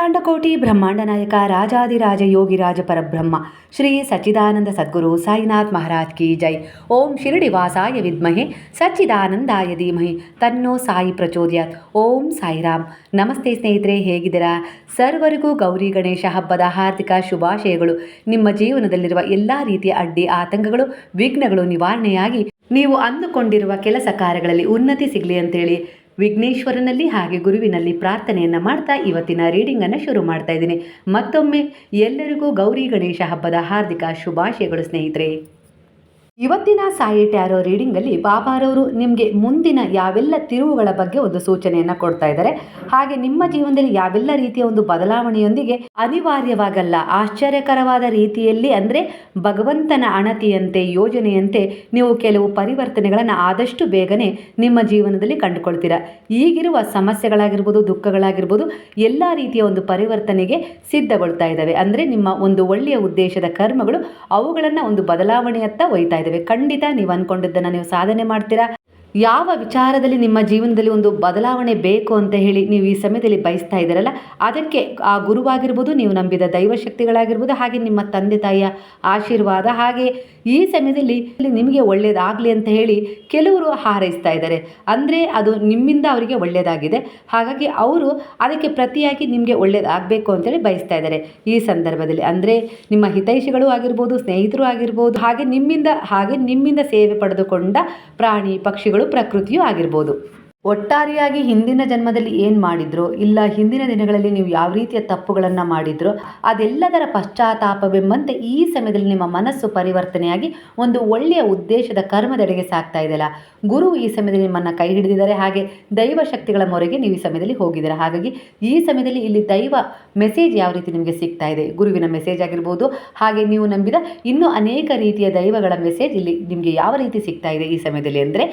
ಅಖಿಲಾಂಡ ಕೋಟಿ ಬ್ರಹ್ಮಾಂಡ ನಾಯಕ ರಾಜಾದಿರಾಜ ಯೋಗಿರಾಜ ಪರಬ್ರಹ್ಮ. ಶ್ರೀ ಸಚ್ಚಿದಾನಂದ ಸದ್ಗುರು ಸಾಯಿನಾಥ್ ಮಹಾರಾಜ್ ಕಿ ಜೈ. ಓಂ ಶಿರಡಿವಾಸಾಯ ವಿದ್ಮಹೆ ಸಚ್ಚಿದಾನಂದಾಯ ಧೀಮಹಿ ತನ್ನೋ ಸಾಯಿ ಪ್ರಚೋದಯಾತ್. ಓಂ ಸಾಯಿರಾಮ್. ನಮಸ್ತೆ ಸ್ನೇಹಿತರೆ, ಹೇಗಿದ್ದೀರಾ? ಸರ್ವರಿಗೂ ಗೌರಿ ಗಣೇಶ ಹಬ್ಬದ ಹಾರ್ದಿಕ ಶುಭಾಶಯಗಳು. ನಿಮ್ಮ ಜೀವನದಲ್ಲಿರುವ ಎಲ್ಲ ರೀತಿಯ ಅಡ್ಡಿ ಆತಂಕಗಳು, ವಿಘ್ನಗಳು ನಿವಾರಣೆಯಾಗಿ ನೀವು ಅಂದುಕೊಂಡಿರುವ ಕೆಲಸ ಕಾರ್ಯಗಳಲ್ಲಿ ಉನ್ನತಿ ಸಿಗಲಿ ಅಂತೇಳಿ ವಿಘ್ನೇಶ್ವರನಲ್ಲಿ ಹಾಗೆ ಗುರುವಿನಲ್ಲಿ ಪ್ರಾರ್ಥನೆಯನ್ನು ಮಾಡ್ತಾ ಇವತ್ತಿನ ರೀಡಿಂಗನ್ನು ಶುರು ಮಾಡ್ತಾ ಇದ್ದೀನಿ. ಮತ್ತೊಮ್ಮೆ ಎಲ್ಲರಿಗೂ ಗೌರಿ ಗಣೇಶ ಹಬ್ಬದ ಹಾರ್ದಿಕ ಶುಭಾಶಯಗಳು ಸ್ನೇಹಿತರೆ. ಇವತ್ತಿನ ಸಾಯಿ ಟ್ಯಾರೋ ರೀಡಿಂಗಲ್ಲಿ ಬಾಬಾರವರು ನಿಮಗೆ ಮುಂದಿನ ಯಾವೆಲ್ಲ ತಿರುವುಗಳ ಬಗ್ಗೆ ಒಂದು ಸೂಚನೆಯನ್ನು ಕೊಡ್ತಾ ಇದ್ದಾರೆ. ಹಾಗೆ ನಿಮ್ಮ ಜೀವನದಲ್ಲಿ ಯಾವೆಲ್ಲ ರೀತಿಯ ಒಂದು ಬದಲಾವಣೆಯೊಂದಿಗೆ ಅನಿವಾರ್ಯವಾಗಲ್ಲ, ಆಶ್ಚರ್ಯಕರವಾದ ರೀತಿಯಲ್ಲಿ ಅಂದರೆ ಭಗವಂತನ ಅಣತಿಯಂತೆ, ಯೋಜನೆಯಂತೆ ನೀವು ಕೆಲವು ಪರಿವರ್ತನೆಗಳನ್ನು ಆದಷ್ಟು ಬೇಗನೆ ನಿಮ್ಮ ಜೀವನದಲ್ಲಿ ಕಂಡುಕೊಳ್ತೀರಾ. ಈಗಿರುವ ಸಮಸ್ಯೆಗಳಾಗಿರ್ಬೋದು, ದುಃಖಗಳಾಗಿರ್ಬೋದು, ಎಲ್ಲ ರೀತಿಯ ಒಂದು ಪರಿವರ್ತನೆಗೆ ಸಿದ್ಧಗೊಳ್ತಾ ಇದ್ದಾವೆ. ಅಂದರೆ ನಿಮ್ಮ ಒಂದು ಒಳ್ಳೆಯ ಉದ್ದೇಶದ ಕರ್ಮಗಳು ಅವುಗಳನ್ನು ಒಂದು ಬದಲಾವಣೆಯತ್ತ ಒಯ್ತಾ ಇದ್ದಾವೆ ಖಂಡಿತ ನೀವು ಅಂದ್ಕೊಂಡಿದ್ದನ್ನು ನೀವು ಸಾಧನೆ ಮಾಡ್ತೀರಾ? ಯಾವ ವಿಚಾರದಲ್ಲಿ ನಿಮ್ಮ ಜೀವನದಲ್ಲಿ ಒಂದು ಬದಲಾವಣೆ ಬೇಕು ಅಂತ ಹೇಳಿ ನೀವು ಈ ಸಮಯದಲ್ಲಿ ಬಯಸ್ತಾ ಇದ್ದೀರಲ್ಲ, ಅದಕ್ಕೆ ಆ ಗುರುವಾಗಿರ್ಬೋದು, ನೀವು ನಂಬಿದ ದೈವಶಕ್ತಿಗಳಾಗಿರ್ಬೋದು, ಹಾಗೆ ನಿಮ್ಮ ತಂದೆ ತಾಯಿಯ ಆಶೀರ್ವಾದ, ಹಾಗೆ ಈ ಸಮಯದಲ್ಲಿ ನಿಮಗೆ ಒಳ್ಳೆಯದಾಗಲಿ ಅಂತ ಹೇಳಿ ಕೆಲವರು ಹಾರೈಸ್ತಾ ಇದ್ದಾರೆ. ಅಂದರೆ ಅದು ನಿಮ್ಮಿಂದ ಅವರಿಗೆ ಒಳ್ಳೆಯದಾಗಿದೆ ಹಾಗಾಗಿ ಅವರು ಅದಕ್ಕೆ ಪ್ರತಿಯಾಗಿ ನಿಮಗೆ ಒಳ್ಳೆಯದಾಗಬೇಕು ಅಂತೇಳಿ ಬಯಸ್ತಾ ಇದ್ದಾರೆ. ಈ ಸಂದರ್ಭದಲ್ಲಿ ಅಂದರೆ ನಿಮ್ಮ ಹಿತೈಷಿಗಳು ಆಗಿರ್ಬೋದು, ಸ್ನೇಹಿತರು ಆಗಿರ್ಬೋದು, ಹಾಗೆ ನಿಮ್ಮಿಂದ ಹಾಗೆ ನಿಮ್ಮಿಂದ ಸೇವೆ ಪಡೆದುಕೊಂಡ ಪ್ರಾಣಿ ಪಕ್ಷಿಗಳು ಪ್ರಕೃತಿಯೂ ಆಗಿರ್ಬೋದು. ಒಟ್ಟಾರೆಯಾಗಿ ಹಿಂದಿನ ಜನ್ಮದಲ್ಲಿ ಏನು ಮಾಡಿದ್ರೋ, ಇಲ್ಲ ಹಿಂದಿನ ದಿನಗಳಲ್ಲಿ ನೀವು ಯಾವ ರೀತಿಯ ತಪ್ಪುಗಳನ್ನು ಮಾಡಿದ್ರೋ, ಅದೆಲ್ಲದರ ಪಶ್ಚಾತ್ತಾಪವೆಂಬಂತೆ ಈ ಸಮಯದಲ್ಲಿ ನಿಮ್ಮ ಮನಸ್ಸು ಪರಿವರ್ತನೆಯಾಗಿ ಒಂದು ಒಳ್ಳೆಯ ಉದ್ದೇಶದ ಕರ್ಮದೆಡೆಗೆ ಸಾಗ್ತಾ ಇದೆಯಲ್ಲ. ಗುರು ಈ ಸಮಯದಲ್ಲಿ ನಿಮ್ಮನ್ನು ಕೈ ಹಿಡಿದಿದ್ದಾರೆ. ಹಾಗೆ ದೈವ ಶಕ್ತಿಗಳ ಮೊರೆಗೆ ನೀವು ಈ ಸಮಯದಲ್ಲಿ ಹೋಗಿದ್ದೀರ. ಹಾಗಾಗಿ ಈ ಸಮಯದಲ್ಲಿ ಇಲ್ಲಿ ದೈವ ಮೆಸೇಜ್ ಯಾವ ರೀತಿ ನಿಮಗೆ ಸಿಗ್ತಾ ಇದೆ? ಗುರುವಿನ ಮೆಸೇಜ್ ಆಗಿರ್ಬೋದು, ಹಾಗೆ ನೀವು ನಂಬಿದ ಇನ್ನೂ ಅನೇಕ ರೀತಿಯ ದೈವಗಳ ಮೆಸೇಜ್ ಇಲ್ಲಿ ನಿಮಗೆ ಯಾವ ರೀತಿ ಸಿಗ್ತಾ ಇದೆ ಈ ಸಮಯದಲ್ಲಿ ಅಂದರೆ,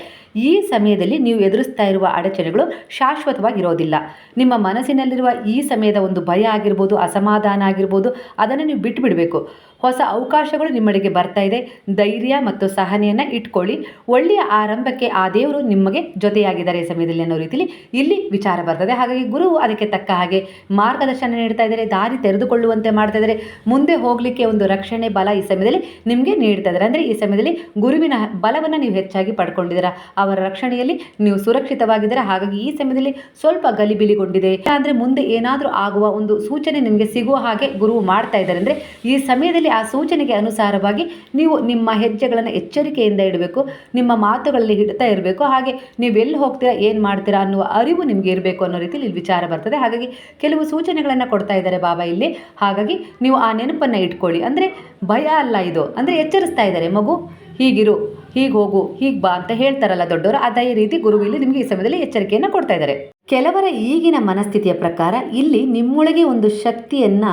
ಈ ಸಮಯದಲ್ಲಿ ನೀವು ಎದುರಿಸ್ತಾ ಇರುವ ಅಡಚಣೆಗಳು ಶಾಶ್ವತವಾಗಿರೋದಿಲ್ಲ. ನಿಮ್ಮ ಮನಸ್ಸಿನಲ್ಲಿರುವ ಈ ಸಮಯದ ಒಂದು ಭಯ ಆಗಿರ್ಬೋದು, ಅಸಮಾಧಾನ ಆಗಿರ್ಬೋದು, ಅದನ್ನು ನೀವು ಬಿಟ್ಟು ಬಿಡಬೇಕು ಹೊಸ ಅವಕಾಶಗಳು ನಿಮ್ಮಡೆಗೆ ಬರ್ತಾ ಇದೆ. ಧೈರ್ಯ ಮತ್ತು ಸಹನೆಯನ್ನು ಇಟ್ಕೊಳ್ಳಿ. ಒಳ್ಳೆಯ ಆರಂಭಕ್ಕೆ ಆ ದೇವರು ನಿಮಗೆ ಜೊತೆಯಾಗಿದ್ದಾರೆ ಈ ಸಮಯದಲ್ಲಿ ಅನ್ನೋ ರೀತಿಯಲ್ಲಿ ಇಲ್ಲಿ ವಿಚಾರ ಬರ್ತದೆ. ಹಾಗಾಗಿ ಗುರು ಅದಕ್ಕೆ ತಕ್ಕ ಹಾಗೆ ಮಾರ್ಗದರ್ಶನ ನೀಡ್ತಾ ಇದ್ದಾರೆ, ದಾರಿ ತೆರೆದುಕೊಳ್ಳುವಂತೆ ಮಾಡ್ತಾ ಇದ್ದಾರೆ. ಮುಂದೆ ಹೋಗಲಿಕ್ಕೆ ಒಂದು ರಕ್ಷಣೆ, ಬಲ ಈ ಸಮಯದಲ್ಲಿ ನಿಮಗೆ ನೀಡ್ತಾ ಇದ್ದಾರೆ. ಅಂದರೆ ಈ ಸಮಯದಲ್ಲಿ ಗುರುವಿನ ಬಲವನ್ನು ನೀವು ಹೆಚ್ಚಾಗಿ ಪಡ್ಕೊಂಡಿದ್ದೀರಾ. ಅವರ ರಕ್ಷಣೆಯಲ್ಲಿ ನೀವು ಸುರಕ್ಷಿತವಾಗಿದ್ದೀರ. ಹಾಗಾಗಿ ಈ ಸಮಯದಲ್ಲಿ ಸ್ವಲ್ಪ ಗಲಿಬಿಲಿಗೊಂಡಿದೆ. ಅಂದರೆ ಮುಂದೆ ಏನಾದರೂ ಆಗುವ ಒಂದು ಸೂಚನೆ ನಿಮಗೆ ಸಿಗುವ ಹಾಗೆ ಗುರುವು ಮಾಡ್ತಾ ಇದ್ದಾರೆ. ಅಂದರೆ ಈ ಸಮಯದಲ್ಲಿ ಆ ಸೂಚನೆಗೆ ಅನುಸಾರವಾಗಿ ನೀವು ನಿಮ್ಮ ಹೆಜ್ಜೆಗಳನ್ನು ಎಚ್ಚರಿಕೆಯಿಂದ ಇಡಬೇಕು, ನಿಮ್ಮ ಮಾತುಗಳಲ್ಲಿ ಹಿಡ್ತಾ ಇರಬೇಕು. ಹಾಗೆ ನೀವು ಎಲ್ಲಿ ಹೋಗ್ತೀರಾ, ಏನು ಮಾಡ್ತೀರಾ ಅನ್ನುವ ಅರಿವು ನಿಮಗೆ ಇರಬೇಕು ಅನ್ನೋ ರೀತಿಯಲ್ಲಿ ಇಲ್ಲಿ ವಿಚಾರ ಬರ್ತದೆ. ಹಾಗಾಗಿ ಕೆಲವು ಸೂಚನೆಗಳನ್ನು ಕೊಡ್ತಾ ಇದ್ದಾರೆ ಬಾಬಾ ಇಲ್ಲಿ. ಹಾಗಾಗಿ ನೀವು ಆ ನೆನಪನ್ನು ಇಟ್ಕೊಳ್ಳಿ. ಅಂದರೆ ಭಯ ಅಲ್ಲ ಇದು. ಅಂದರೆ ಎಚ್ಚರಿಸ್ತಾ ಇದ್ದಾರೆ. ಮಗು, ಹೀಗಿರು, ಹೀಗೆ ಹೋಗು, ಹೀಗೆ ಬಾ ಅಂತ ಹೇಳ್ತಾರಲ್ಲ ದೊಡ್ಡವರು. ಅದೇ ರೀತಿ ಗುರು ಇಲ್ಲಿ ನಿಮಗೆ ಈ ಸಮಯದಲ್ಲಿ ಎಚ್ಚರಿಕೆಯನ್ನು ಕೊಡ್ತಾ ಇದ್ದಾರೆ. ಕೆಲವರ ಈಗಿನ ಮನಸ್ಥಿತಿಯ ಪ್ರಕಾರ ಇಲ್ಲಿ ನಿಮ್ಮೊಳಗೆ ಒಂದು ಶಕ್ತಿಯನ್ನು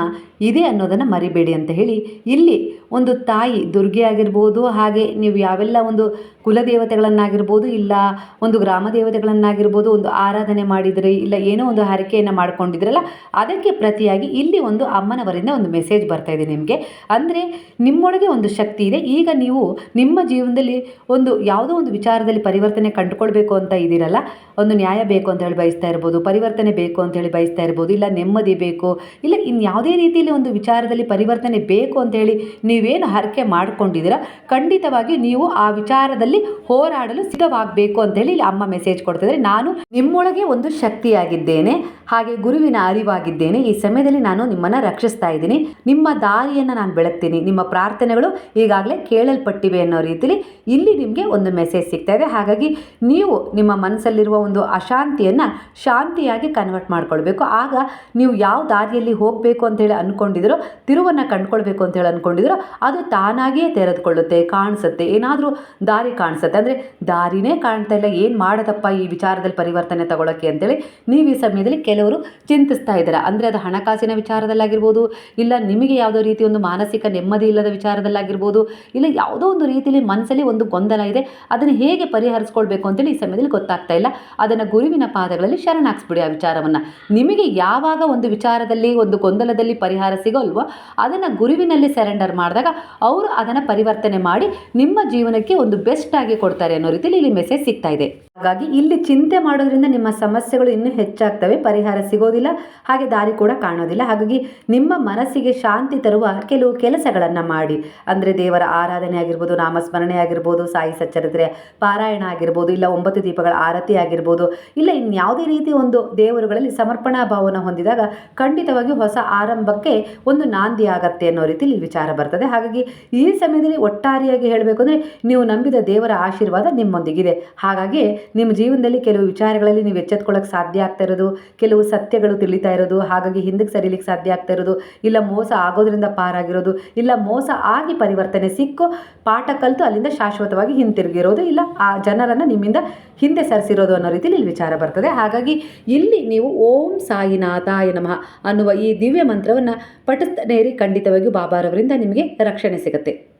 ಇದೆ ಅನ್ನೋದನ್ನು ಮರಿಬೇಡಿ ಅಂತ ಹೇಳಿ ಇಲ್ಲಿ ಒಂದು ತಾಯಿ ದುರ್ಗೆ ಆಗಿರ್ಬೋದು, ಹಾಗೆ ನೀವು ಯಾವೆಲ್ಲ ಒಂದು ಕುಲದೇವತೆಗಳನ್ನಾಗಿರ್ಬೋದು, ಇಲ್ಲ ಒಂದು ಗ್ರಾಮ ದೇವತೆಗಳನ್ನಾಗಿರ್ಬೋದು, ಒಂದು ಆರಾಧನೆ ಮಾಡಿದರೆ, ಇಲ್ಲ ಏನೋ ಒಂದು ಹರಕೆಯನ್ನು ಮಾಡ್ಕೊಂಡಿದ್ರಲ್ಲ, ಅದಕ್ಕೆ ಪ್ರತಿಯಾಗಿ ಇಲ್ಲಿ ಒಂದು ಅಮ್ಮನವರಿಂದ ಒಂದು ಮೆಸೇಜ್ ಬರ್ತಾ ಇದೆ ನಿಮಗೆ. ಅಂದರೆ ನಿಮ್ಮೊಳಗೆ ಒಂದು ಶಕ್ತಿ ಇದೆ. ಈಗ ನೀವು ನಿಮ್ಮ ಜೀವನದಲ್ಲಿ ಒಂದು ಯಾವುದೋ ಒಂದು ವಿಚಾರದಲ್ಲಿ ಪರಿವರ್ತನೆ ಕಂಡುಕೊಳ್ಬೇಕು ಅಂತ ಇದ್ದೀರಲ್ಲ, ಒಂದು ನ್ಯಾಯ ಬೇಕು ಅಂತ ಹೇಳಿ ಬಯಸ್ತಾ ಇರ್ಬೋದು, ಪರಿವರ್ತನೆ ಬೇಕು ಅಂತ ಹೇಳಿ ಬಯಸ್ತಾ ಇರ್ಬೋದು, ಇಲ್ಲ ನೆಮ್ಮದಿ ಬೇಕು, ಇಲ್ಲ ಇನ್ನು ಯಾವುದೇ ರೀತಿಯಲ್ಲಿ ಒಂದು ವಿಚಾರದಲ್ಲಿ ಪರಿವರ್ತನೆ ಬೇಕು ಅಂತ ಹೇಳಿ ನೀವೇನು ಹರಕೆ ಮಾಡ್ಕೊಂಡಿದ್ದೀರಾ ಖಂಡಿತವಾಗಿ ನೀವು ಆ ವಿಚಾರದಲ್ಲಿ ಹೋರಾಡಲು ಸಿದ್ಧವಾಗಬೇಕು ಅಂತ ಹೇಳಿ ಇಲ್ಲಿ ಅಮ್ಮ ಮೆಸೇಜ್ ಕೊಡ್ತಿದ್ರೆ ನಾನು ನಿಮ್ಮೊಳಗೆ ಒಂದು ಶಕ್ತಿಯಾಗಿದ್ದೇನೆ, ಹಾಗೆ ಗುರುವಿನ ಅರಿವಾಗಿದ್ದೇನೆ. ಈ ಸಮಯದಲ್ಲಿ ನಾನು ನಿಮ್ಮನ್ನು ರಕ್ಷಿಸ್ತಾ ಇದ್ದೀನಿ. ನಿಮ್ಮ ದಾರಿಯನ್ನು ನಾನು ಬೆಳಗ್ತೀನಿ. ನಿಮ್ಮ ಪ್ರಾರ್ಥನೆಗಳು ಈಗಾಗಲೇ ಕೇಳಲ್ಪಟ್ಟಿವೆ ಅನ್ನೋ ರೀತಿಯಲ್ಲಿ ಇಲ್ಲಿ ನಿಮಗೆ ಒಂದು ಮೆಸೇಜ್ ಸಿಗ್ತಾ ಇದೆ. ಹಾಗಾಗಿ ನೀವು ನಿಮ್ಮ ಮನಸ್ಸಲ್ಲಿರುವ ಒಂದು ಅಶಾಂತಿಯನ್ನು ಶಾಂತಿಯಾಗಿ ಕನ್ವರ್ಟ್ ಮಾಡ್ಕೊಳ್ಬೇಕು. ಆಗ ನೀವು ಯಾವ ದಾರಿಯಲ್ಲಿ ಹೋಗಬೇಕು ಅಂತೇಳಿ ಅಂದ್ಕೊಂಡಿದ್ದೀರೋ ತಿರುವನ್ನು ಕಂಡುಕೊಳ್ಬೇಕು ಅಂತೇಳಿ ಅಂದ್ಕೊಂಡಿದ್ದೀರೋ ಅದು ತಾನಾಗಿಯೇ ತೆರೆದುಕೊಳ್ಳುತ್ತೆ, ಕಾಣಿಸುತ್ತೆ. ಏನಾದರೂ ದಾರಿ ಕಾಣಿಸುತ್ತೆ. ಅಂದರೆ ದಾರಿನೇ ಕಾಣ್ತಾ ಇಲ್ಲ. ಏನು ಮಾಡೋದಪ್ಪ ಈ ವಿಚಾರದಲ್ಲಿ ಪರಿವರ್ತನೆ ತಗೊಳ್ಳೋಕ್ಕೆ ಅಂತೇಳಿ ನೀವು ಈ ಸಮಯದಲ್ಲಿ ಕೆಲವರು ಚಿಂತಿಸ್ತಾ ಇದ್ದೀರಾ. ಅಂದರೆ ಅದು ಹಣಕಾಸಿನ ವಿಚಾರದಲ್ಲಾಗಿರ್ಬೋದು, ಇಲ್ಲ ನಿಮಗೆ ಯಾವುದೋ ರೀತಿ ಒಂದು ಮಾನಸಿಕ ನೆಮ್ಮದಿ ಇಲ್ಲದ ವಿಚಾರದಲ್ಲಾಗಿರ್ಬೋದು, ಇಲ್ಲ ಯಾವುದೋ ಒಂದು ರೀತಿಯಲ್ಲಿ ಮನಸ್ಸಲ್ಲಿ ಒಂದು ಗೊಂದಲ ಇದೆ, ಅದನ್ನು ಹೇಗೆ ಪರಿಹರಿಸ್ಕೊಳ್ಬೇಕು ಅಂತೇಳಿ ಈ ಸಮಯದಲ್ಲಿ ಗೊತ್ತಾಗ್ತಾ ಇಲ್ಲ. ಅದನ್ನು ಗುರುವಿನ ಪಾದಗಳಲ್ಲಿ ಶರಣಾಗಿಸ್ಬಿಡಿ ಆ ವಿಚಾರವನ್ನು. ನಿಮಗೆ ಯಾವಾಗ ಒಂದು ವಿಚಾರದಲ್ಲಿ, ಒಂದು ಗೊಂದಲದಲ್ಲಿ ಪರಿಹಾರ ಸಿಗೋಲ್ವೋ, ಅದನ್ನು ಗುರುವಿನಲ್ಲಿ ಸೆರೆಂಡರ್ ಮಾಡಿದಾಗ ಅವರು ಅದನ್ನು ಪರಿವರ್ತನೆ ಮಾಡಿ ನಿಮ್ಮ ಜೀವನಕ್ಕೆ ಒಂದು ಬೆಸ್ಟ್ ಆಗಿ ಕೊಡ್ತಾರೆ ಅನ್ನೋ ರೀತಿಯಲ್ಲಿ ಇಲ್ಲಿ ಮೆಸೇಜ್ ಸಿಗ್ತಾ ಇದೆ. ಹಾಗಾಗಿ ಇಲ್ಲಿ ಚಿಂತೆ ಮಾಡೋದ್ರಿಂದ ನಿಮ್ಮ ಸಮಸ್ಯೆಗಳು ಇನ್ನೂ ಹೆಚ್ಚಾಗ್ತವೆ, ಪರಿಹಾರ ಸಿಗೋದಿಲ್ಲ, ಹಾಗೆ ದಾರಿ ಕೂಡ ಕಾಣೋದಿಲ್ಲ. ಹಾಗಾಗಿ ನಿಮ್ಮ ಮನಸ್ಸಿಗೆ ಶಾಂತಿ ತರುವ ಕೆಲವು ಕೆಲಸಗಳನ್ನು ಮಾಡಿ. ಅಂದರೆ ದೇವರ ಆರಾಧನೆ ಆಗಿರ್ಬೋದು, ನಾಮಸ್ಮರಣೆ ಆಗಿರ್ಬೋದು, ಸಾಯಿ ಸಚ್ಚರಿತ್ರೆ ಪಾರಾಯಣ ಆಗಿರ್ಬೋದು, ಇಲ್ಲ ಒಂಬತ್ತು ದೀಪಗಳ ಆರತಿ ಆಗಿರ್ಬೋದು, ಇಲ್ಲ ಇನ್ಯಾವುದೇ ರೀತಿ ಒಂದು ದೇವರುಗಳಲ್ಲಿ ಸಮರ್ಪಣಾ ಭಾವನ ಹೊಂದಿದಾಗ ಖಂಡಿತವಾಗಿ ಹೊಸ ಆರಂಭಕ್ಕೆ ಒಂದು ನಾಂದಿ ಆಗತ್ತೆ ಅನ್ನೋ ರೀತಿಯಲ್ಲಿ ವಿಚಾರ ಬರ್ತದೆ. ಹಾಗಾಗಿ ಈ ಸಮಯದಲ್ಲಿ ಒಟ್ಟಾರೆಯಾಗಿ ಹೇಳಬೇಕು ಅಂದರೆ ನೀವು ನಂಬಿದ ದೇವರ ಆಶೀರ್ವಾದ ನಿಮ್ಮೊಂದಿಗಿದೆ. ಹಾಗಾಗಿ ನಿಮ್ಮ ಜೀವನದಲ್ಲಿ ಕೆಲವು ವಿಚಾರಗಳಲ್ಲಿ ನೀವು ಎಚ್ಚೆತ್ಕೊಳ್ಳೋಕೆ ಸಾಧ್ಯ ಆಗ್ತಾ ಇರೋದು, ಕೆಲವು ಸತ್ಯಗಳು ತಿಳಿತಾ ಇರೋದು, ಹಾಗಾಗಿ ಹಿಂದಕ್ಕೆ ಸರಿಲಿಕ್ಕೆ ಸಾಧ್ಯ ಆಗ್ತಾ ಇರೋದು, ಇಲ್ಲ ಮೋಸ ಆಗೋದ್ರಿಂದ ಪಾರಾಗಿರೋದು, ಇಲ್ಲ ಮೋಸ ಆಗಿ ಪರಿವರ್ತನೆ ಸಿಕ್ಕು ಪಾಠ ಕಲಿತು ಅಲ್ಲಿಂದ ಶಾಶ್ವತವಾಗಿ ಹಿಂತಿರುಗಿರೋದು, ಇಲ್ಲ ಆ ಜನರನ್ನು ನಿಮ್ಮಿಂದ ಹಿಂದೆ ಸರಿಸಿರೋದು ಅನ್ನೋ ರೀತಿಯಲ್ಲಿ ಇಲ್ಲಿ ವಿಚಾರ ಬರ್ತದೆ. ಹಾಗಾಗಿ ಇಲ್ಲಿ ನೀವು ಓಂ ಸಾಯಿನಾಥಾಯ ನಮಃ ಅನ್ನುವ ಈ ದಿವ್ಯ ಮಂತ್ರವನ್ನು ಪಠಿಸ್ತಾನೆ ಖಂಡಿತವಾಗಿಯೂ ಬಾಬಾರವರಿಂದ ನಿಮಗೆ ರಕ್ಷಣೆ ಸಿಗುತ್ತೆ.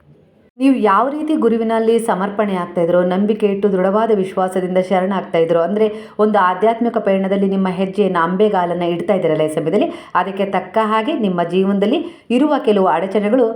ನೀವು ಯಾವ ರೀತಿ ಗುರುವಿನಲ್ಲಿ ಸಮರ್ಪಣೆ ಆಗ್ತಾ ಇದ್ರೋ, ನಂಬಿಕೆ ಇಟ್ಟು ದೃಢವಾದ ವಿಶ್ವಾಸದಿಂದ ಶರಣಾಗ್ತಾ ಇದ್ರು, ಅಂದರೆ ಒಂದು ಆಧ್ಯಾತ್ಮಿಕ ಪಯಣದಲ್ಲಿ ನಿಮ್ಮ ಹೆಜ್ಜೆಯನ್ನು ಅಂಬೆಗಾಲನ್ನು ಇಡ್ತಾ ಇದ್ದೀರಲ್ಲ ಈ ಸಮಯದಲ್ಲಿ, ಅದಕ್ಕೆ ತಕ್ಕ ಹಾಗೆ ನಿಮ್ಮ ಜೀವನದಲ್ಲಿ ಇರುವ ಕೆಲವು ಅಡಚಣೆಗಳು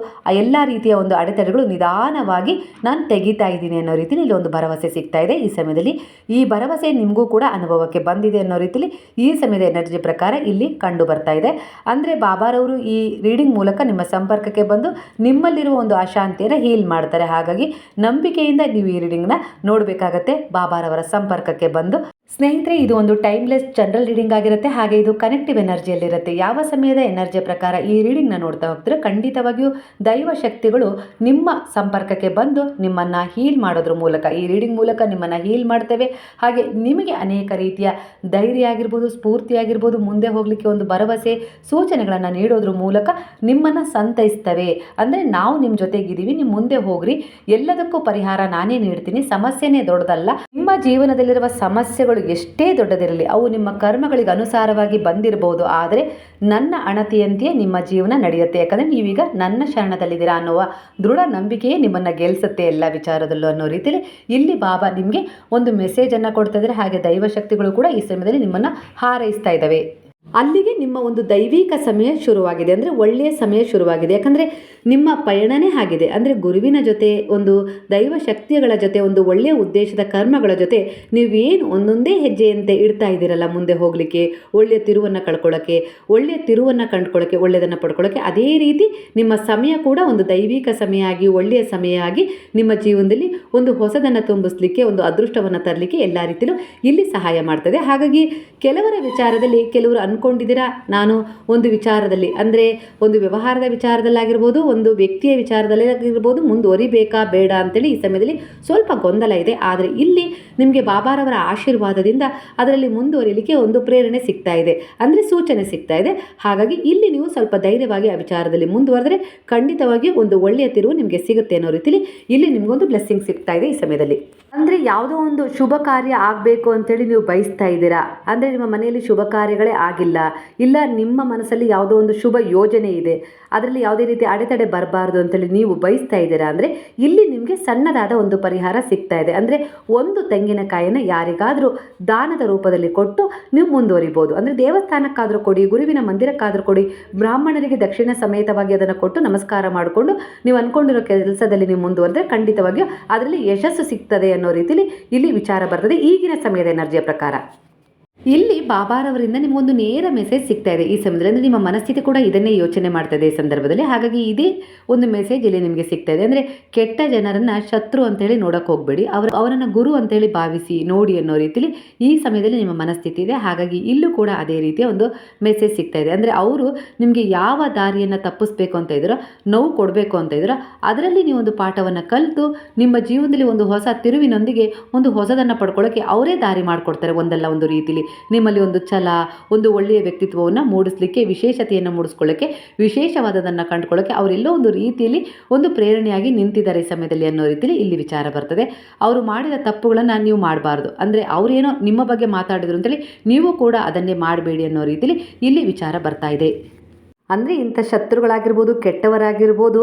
ಎಲ್ಲ ರೀತಿಯ ಒಂದು ಅಡೆತಡೆಗಳು ನಿಧಾನವಾಗಿ ನಾನು ತೆಗಿತಾ ಇದ್ದೀನಿ ಅನ್ನೋ ರೀತಿಯಲ್ಲಿ ಒಂದು ಭರವಸೆ ಸಿಗ್ತಾ ಇದೆ ಈ ಸಮಯದಲ್ಲಿ. ಈ ಭರವಸೆ ನಿಮಗೂ ಕೂಡ ಅನುಭವಕ್ಕೆ ಬಂದಿದೆ ಅನ್ನೋ ರೀತಿಯಲ್ಲಿ ಈ ಸಮಯದ ಎನರ್ಜಿ ಪ್ರಕಾರ ಇಲ್ಲಿ ಕಂಡು ಬರ್ತಾ ಇದೆ. ಅಂದರೆ ಬಾಬಾರವರು ಈ ರೀಡಿಂಗ್ ಮೂಲಕ ನಿಮ್ಮ ಸಂಪರ್ಕಕ್ಕೆ ಬಂದು ನಿಮ್ಮಲ್ಲಿರುವ ಒಂದು ಅಶಾಂತಿಯನ್ನು ಹೀಲ್ ಮಾಡ್ತಾರೆ. ಹಾಗಾಗಿ ನಂಬಿಕೆಯಿಂದ ನೀವು ಈ ರೀಡಿಂಗ್ನ ನೋಡಬೇಕಾಗತ್ತೆ. ಬಾಬಾರವರ ಸಂಪರ್ಕಕ್ಕೆ ಬಂದು ಸ್ನೇಹಿತರೆ, ಇದು ಒಂದು ಟೈಮ್ಲೆಸ್ ಜನರಲ್ ರೀಡಿಂಗ್ ಆಗಿರುತ್ತೆ. ಹಾಗೆ ಇದು ಕನೆಕ್ಟಿವ್ ಎನರ್ಜಿಯಲ್ಲಿರುತ್ತೆ. ಯಾವ ಸಮಯದ ಎನರ್ಜಿಯ ಪ್ರಕಾರ ಈ ರೀಡಿಂಗ್ನ ನೋಡ್ತಾ ಹೋಗ್ತಾರೆ, ಖಂಡಿತವಾಗಿಯೂ ದೈವ ಶಕ್ತಿಗಳು ನಿಮ್ಮ ಸಂಪರ್ಕಕ್ಕೆ ಬಂದು ನಿಮ್ಮನ್ನು ಹೀಲ್ ಮಾಡೋದ್ರ ಮೂಲಕ, ಈ ರೀಡಿಂಗ್ ಮೂಲಕ ನಿಮ್ಮನ್ನು ಹೀಲ್ ಮಾಡ್ತೇವೆ. ಹಾಗೆ ನಿಮಗೆ ಅನೇಕ ರೀತಿಯ ಧೈರ್ಯ ಆಗಿರ್ಬೋದು, ಸ್ಫೂರ್ತಿ ಆಗಿರ್ಬೋದು, ಮುಂದೆ ಹೋಗಲಿಕ್ಕೆ ಒಂದು ಭರವಸೆ, ಸೂಚನೆಗಳನ್ನು ನೀಡೋದ್ರ ಮೂಲಕ ನಿಮ್ಮನ್ನು ಸಂತೈಸ್ತವೆ. ಅಂದರೆ ನಾವು ನಿಮ್ಮ ಜೊತೆಗಿದ್ದೀವಿ ನಿಮ್ಮ ಮುಂದೆ ಹೋಗ್ರಿ. ಎಲ್ಲದಕ್ಕೂ ಪರಿಹಾರ ನಾನೇ ನೀಡ್ತೀನಿ. ಸಮಸ್ಯೆನೇ ದೊಡ್ಡದಲ್ಲ. ನಿಮ್ಮ ಜೀವನದಲ್ಲಿರುವ ಸಮಸ್ಯೆಗಳು ಎಷ್ಟೇ ದೊಡ್ಡದಿರಲಿ, ಅವು ನಿಮ್ಮ ಕರ್ಮಗಳಿಗೆ ಅನುಸಾರವಾಗಿ ಬಂದಿರಬಹುದು. ಆದರೆ ನನ್ನ ಅಣತಿಯಂತೆಯೇ ನಿಮ್ಮ ಜೀವನ ನಡೆಯುತ್ತೆ. ಯಾಕಂದರೆ ನೀವೀಗ ನನ್ನ ಶರಣದಲ್ಲಿದ್ದೀರಾ ಅನ್ನುವ ದೃಢ ನಂಬಿಕೆಯೇ ನಿಮ್ಮನ್ನು ಗೆಲ್ಲಿಸುತ್ತೆ ಎಲ್ಲ ವಿಚಾರದಲ್ಲೂ ಅನ್ನೋ ರೀತಿಯಲ್ಲಿ ಇಲ್ಲಿ ಬಾಬಾ ನಿಮಗೆ ಒಂದು ಮೆಸೇಜನ್ನು ಕೊಡ್ತಾ ಇದ್ದಾರೆ. ಹಾಗೆ ದೈವಶಕ್ತಿಗಳು ಕೂಡ ಈ ಸಮಯದಲ್ಲಿ ನಿಮ್ಮನ್ನು ಹಾರೈಸ್ತಾ ಇದ್ದಾವೆ. ಅಲ್ಲಿಗೆ ನಿಮ್ಮ ಒಂದು ದೈವಿಕ ಸಮಯ ಶುರುವಾಗಿದೆ. ಅಂದರೆ ಒಳ್ಳೆಯ ಸಮಯ ಶುರುವಾಗಿದೆ. ಯಾಕಂದರೆ ನಿಮ್ಮ ಪಯಣನೇ ಆಗಿದೆ. ಅಂದರೆ ಗುರುವಿನ ಜೊತೆ, ಒಂದು ದೈವ ಶಕ್ತಿಗಳ ಜೊತೆ, ಒಂದು ಒಳ್ಳೆಯ ಉದ್ದೇಶದ ಕರ್ಮಗಳ ಜೊತೆ ನೀವೇನು ಒಂದೊಂದೇ ಹೆಜ್ಜೆಯಂತೆ ಇಡ್ತಾ ಇದ್ದೀರಲ್ಲ ಮುಂದೆ ಹೋಗಲಿಕ್ಕೆ, ಒಳ್ಳೆಯ ತಿರುವನ್ನು ಕಳ್ಕೊಳ್ಳೋಕ್ಕೆ ಒಳ್ಳೆಯ ತಿರುವನ್ನು ಕಂಡುಕೊಳ್ಳೋಕ್ಕೆ ಒಳ್ಳೆಯದನ್ನು ಪಡ್ಕೊಳ್ಳೋಕ್ಕೆ ಅದೇ ರೀತಿ ನಿಮ್ಮ ಸಮಯ ಕೂಡ ಒಂದು ದೈವಿಕ ಸಮಯ ಆಗಿ ಒಳ್ಳೆಯ ಸಮಯ ಆಗಿ ನಿಮ್ಮ ಜೀವನದಲ್ಲಿ ಒಂದು ಹೊಸದನ್ನು ತುಂಬಿಸ್ಲಿಕ್ಕೆ, ಒಂದು ಅದೃಷ್ಟವನ್ನು ತರಲಿಕ್ಕೆ ಎಲ್ಲ ರೀತಿಯಲ್ಲೂ ಇಲ್ಲಿ ಸಹಾಯ ಮಾಡ್ತದೆ. ಹಾಗಾಗಿ ಕೆಲವರ ವಿಚಾರದಲ್ಲಿ, ಕೆಲವರು ಅಂದ್ಕೊಂಡಿದ್ದೀರಾ? ನಾನು ಒಂದು ವಿಚಾರದಲ್ಲಿ, ಅಂದರೆ ಒಂದು ವ್ಯವಹಾರದ ವಿಚಾರದಲ್ಲಾಗಿರ್ಬೋದು, ಒಂದು ವ್ಯಕ್ತಿಯ ವಿಚಾರದಲ್ಲಿ ಆಗಿರ್ಬೋದು ಮುಂದುವರಿಬೇಕಾ ಬೇಡ ಅಂತೇಳಿ ಈ ಸಮಯದಲ್ಲಿ ಸ್ವಲ್ಪ ಗೊಂದಲ ಇದೆ. ಆದರೆ ಇಲ್ಲಿ ನಿಮಗೆ ಬಾಬಾರವರ ಆಶೀರ್ವಾದದಿಂದ ಅದರಲ್ಲಿ ಮುಂದುವರಿಯಲಿಕ್ಕೆ ಒಂದು ಪ್ರೇರಣೆ ಸಿಗ್ತಾ ಇದೆ, ಅಂದರೆ ಸೂಚನೆ ಸಿಗ್ತಾ ಇದೆ. ಹಾಗಾಗಿ ಇಲ್ಲಿ ನೀವು ಸ್ವಲ್ಪ ಧೈರ್ಯವಾಗಿ ಆ ವಿಚಾರದಲ್ಲಿ ಮುಂದುವರೆದ್ರೆ ಖಂಡಿತವಾಗಿ ಒಂದು ಒಳ್ಳೆಯ ತಿರುವು ನಿಮಗೆ ಸಿಗುತ್ತೆ ಅನ್ನೋ ರೀತಿಯಲ್ಲಿ ಇಲ್ಲಿ ನಿಮಗೊಂದು ಬ್ಲೆಸ್ಸಿಂಗ್ ಸಿಗ್ತಾ ಇದೆ ಈ ಸಮಯದಲ್ಲಿ. ಅಂದರೆ ಯಾವುದೋ ಒಂದು ಶುಭ ಕಾರ್ಯ ಆಗಬೇಕು ಅಂತೇಳಿ ನೀವು ಬಯಸ್ತಾ ಇದ್ದೀರಾ? ಅಂದರೆ ನಿಮ್ಮ ಮನೆಯಲ್ಲಿ ಶುಭ ಕಾರ್ಯಗಳೇ ಆಗಿಲ್ಲ. ಇಲ್ಲ, ನಿಮ್ಮ ಮನಸ್ಸಲ್ಲಿ ಯಾವುದೋ ಒಂದು ಶುಭ ಯೋಜನೆ ಇದೆ. ಅದರಲ್ಲಿ ಯಾವುದೇ ರೀತಿ ಅಡೆತಡೆ ಬರಬಾರ್ದು ಅಂತೇಳಿ ನೀವು ಬಯಸ್ತಾ ಇದ್ದೀರಾ? ಅಂದರೆ ಇಲ್ಲಿ ನಿಮಗೆ ಸಣ್ಣದಾದ ಒಂದು ಪರಿಹಾರ ಸಿಗ್ತಾ ಇದೆ. ಅಂದರೆ ಒಂದು ತೆಂಗಿನಕಾಯಿನ ಯಾರಿಗಾದರೂ ದಾನದ ರೂಪದಲ್ಲಿ ಕೊಟ್ಟು ನೀವು ಮುಂದುವರಿಬೋದು. ಅಂದರೆ ದೇವಸ್ಥಾನಕ್ಕಾದರೂ ಕೊಡಿ, ಗುರುವಿನ ಮಂದಿರಕ್ಕಾದ್ರೂ ಕೊಡಿ, ಬ್ರಾಹ್ಮಣರಿಗೆ ದಕ್ಷಿಣ ಸಮೇತವಾಗಿ ಅದನ್ನು ಕೊಟ್ಟು ನಮಸ್ಕಾರ ಮಾಡಿಕೊಂಡು ನೀವು ಅನ್ಕೊಂಡಿರೋ ಕೆಲಸದಲ್ಲಿ ನೀವು ಮುಂದುವರೆದ್ರೆ ಖಂಡಿತವಾಗಿಯೂ ಅದರಲ್ಲಿ ಯಶಸ್ಸು ಸಿಗ್ತದೆ ಅನ್ನೋ ರೀತಿಯಲ್ಲಿ ಇಲ್ಲಿ ವಿಚಾರ ಬರ್ತದೆ. ಈಗಿನ ಸಮಯದ ಎನರ್ಜಿಯ ಪ್ರಕಾರ. ಇಲ್ಲಿ ಬಾಬಾರವರಿಂದ ನಿಮಗೊಂದು ನೇರ ಮೆಸೇಜ್ ಸಿಗ್ತಾ ಇದೆ. ಈ ಸಮಯದಲ್ಲಿ ಅಂದರೆ ನಿಮ್ಮ ಮನಸ್ಥಿತಿ ಕೂಡ ಇದನ್ನೇ ಯೋಚನೆ ಮಾಡ್ತಾ ಇದೆ ಈ ಸಂದರ್ಭದಲ್ಲಿ. ಹಾಗಾಗಿ ಇದೇ ಒಂದು ಮೆಸೇಜ್ ಇಲ್ಲಿ ನಿಮಗೆ ಸಿಗ್ತಾ ಇದೆ. ಅಂದರೆ ಕೆಟ್ಟ ಜನರನ್ನು ಶತ್ರು ಅಂತೇಳಿ ನೋಡೋಕೆ ಹೋಗಬೇಡಿ. ಅವರು, ಅವರನ್ನು ಗುರು ಅಂತೇಳಿ ಭಾವಿಸಿ ನೋಡಿ ಅನ್ನೋ ರೀತಿಯಲ್ಲಿ ಈ ಸಮಯದಲ್ಲಿ ನಿಮ್ಮ ಮನಸ್ಥಿತಿ ಇದೆ. ಹಾಗಾಗಿ ಇಲ್ಲೂ ಕೂಡ ಅದೇ ರೀತಿಯ ಒಂದು ಮೆಸೇಜ್ ಸಿಗ್ತಾ ಇದೆ. ಅಂದರೆ ಅವರು ನಿಮಗೆ ಯಾವ ದಾರಿಯನ್ನು ತಪ್ಪಿಸ್ಬೇಕು ಅಂತ ಇದ್ದೀರೋ, ನೋವು ಕೊಡಬೇಕು ಅಂತ ಇದ್ದೀರೋ, ಅದರಲ್ಲಿ ನೀವು ಒಂದು ಪಾಠವನ್ನು ಕಲಿತು ನಿಮ್ಮ ಜೀವನದಲ್ಲಿ ಒಂದು ಹೊಸ ತಿರುವಿನೊಂದಿಗೆ ಒಂದು ಹೊಸದನ್ನು ಪಡ್ಕೊಳ್ಳೋಕ್ಕೆ ಅವರೇ ದಾರಿ ಮಾಡಿಕೊಡ್ತಾರೆ ಒಂದಲ್ಲ ಒಂದು ರೀತಿಲಿ. ನಿಮ್ಮಲ್ಲಿ ಒಂದು ಛಲ, ಒಂದು ಒಳ್ಳೆಯ ವ್ಯಕ್ತಿತ್ವವನ್ನು ಮೂಡಿಸ್ಲಿಕ್ಕೆ, ವಿಶೇಷತೆಯನ್ನು ಮೂಡಿಸ್ಕೊಳ್ಳೋಕ್ಕೆ, ವಿಶೇಷವಾದದನ್ನು ಕಂಡುಕೊಳ್ಳೋಕ್ಕೆ ಅವರೆಲ್ಲೋ ಒಂದು ರೀತಿಯಲ್ಲಿ ಒಂದು ಪ್ರೇರಣೆಯಾಗಿ ನಿಂತಿದ್ದಾರೆ ಈ ಸಮಯದಲ್ಲಿ ಅನ್ನೋ ರೀತಿಯಲ್ಲಿ ಇಲ್ಲಿ ವಿಚಾರ ಬರ್ತದೆ. ಅವರು ಮಾಡಿದ ತಪ್ಪುಗಳನ್ನು ನೀವು ಮಾಡಬಾರ್ದು. ಅಂದರೆ ಅವರೇನೋ ನಿಮ್ಮ ಬಗ್ಗೆ ಮಾತಾಡಿದ್ರು ಅಂತೇಳಿ ನೀವು ಕೂಡ ಅದನ್ನೇ ಮಾಡಬೇಡಿ ಅನ್ನೋ ರೀತಿಯಲ್ಲಿ ಇಲ್ಲಿ ವಿಚಾರ ಬರ್ತಾ ಇದೆ. ಅಂದರೆ ಇಂಥ ಶತ್ರುಗಳಾಗಿರ್ಬೋದು, ಕೆಟ್ಟವರಾಗಿರ್ಬೋದು,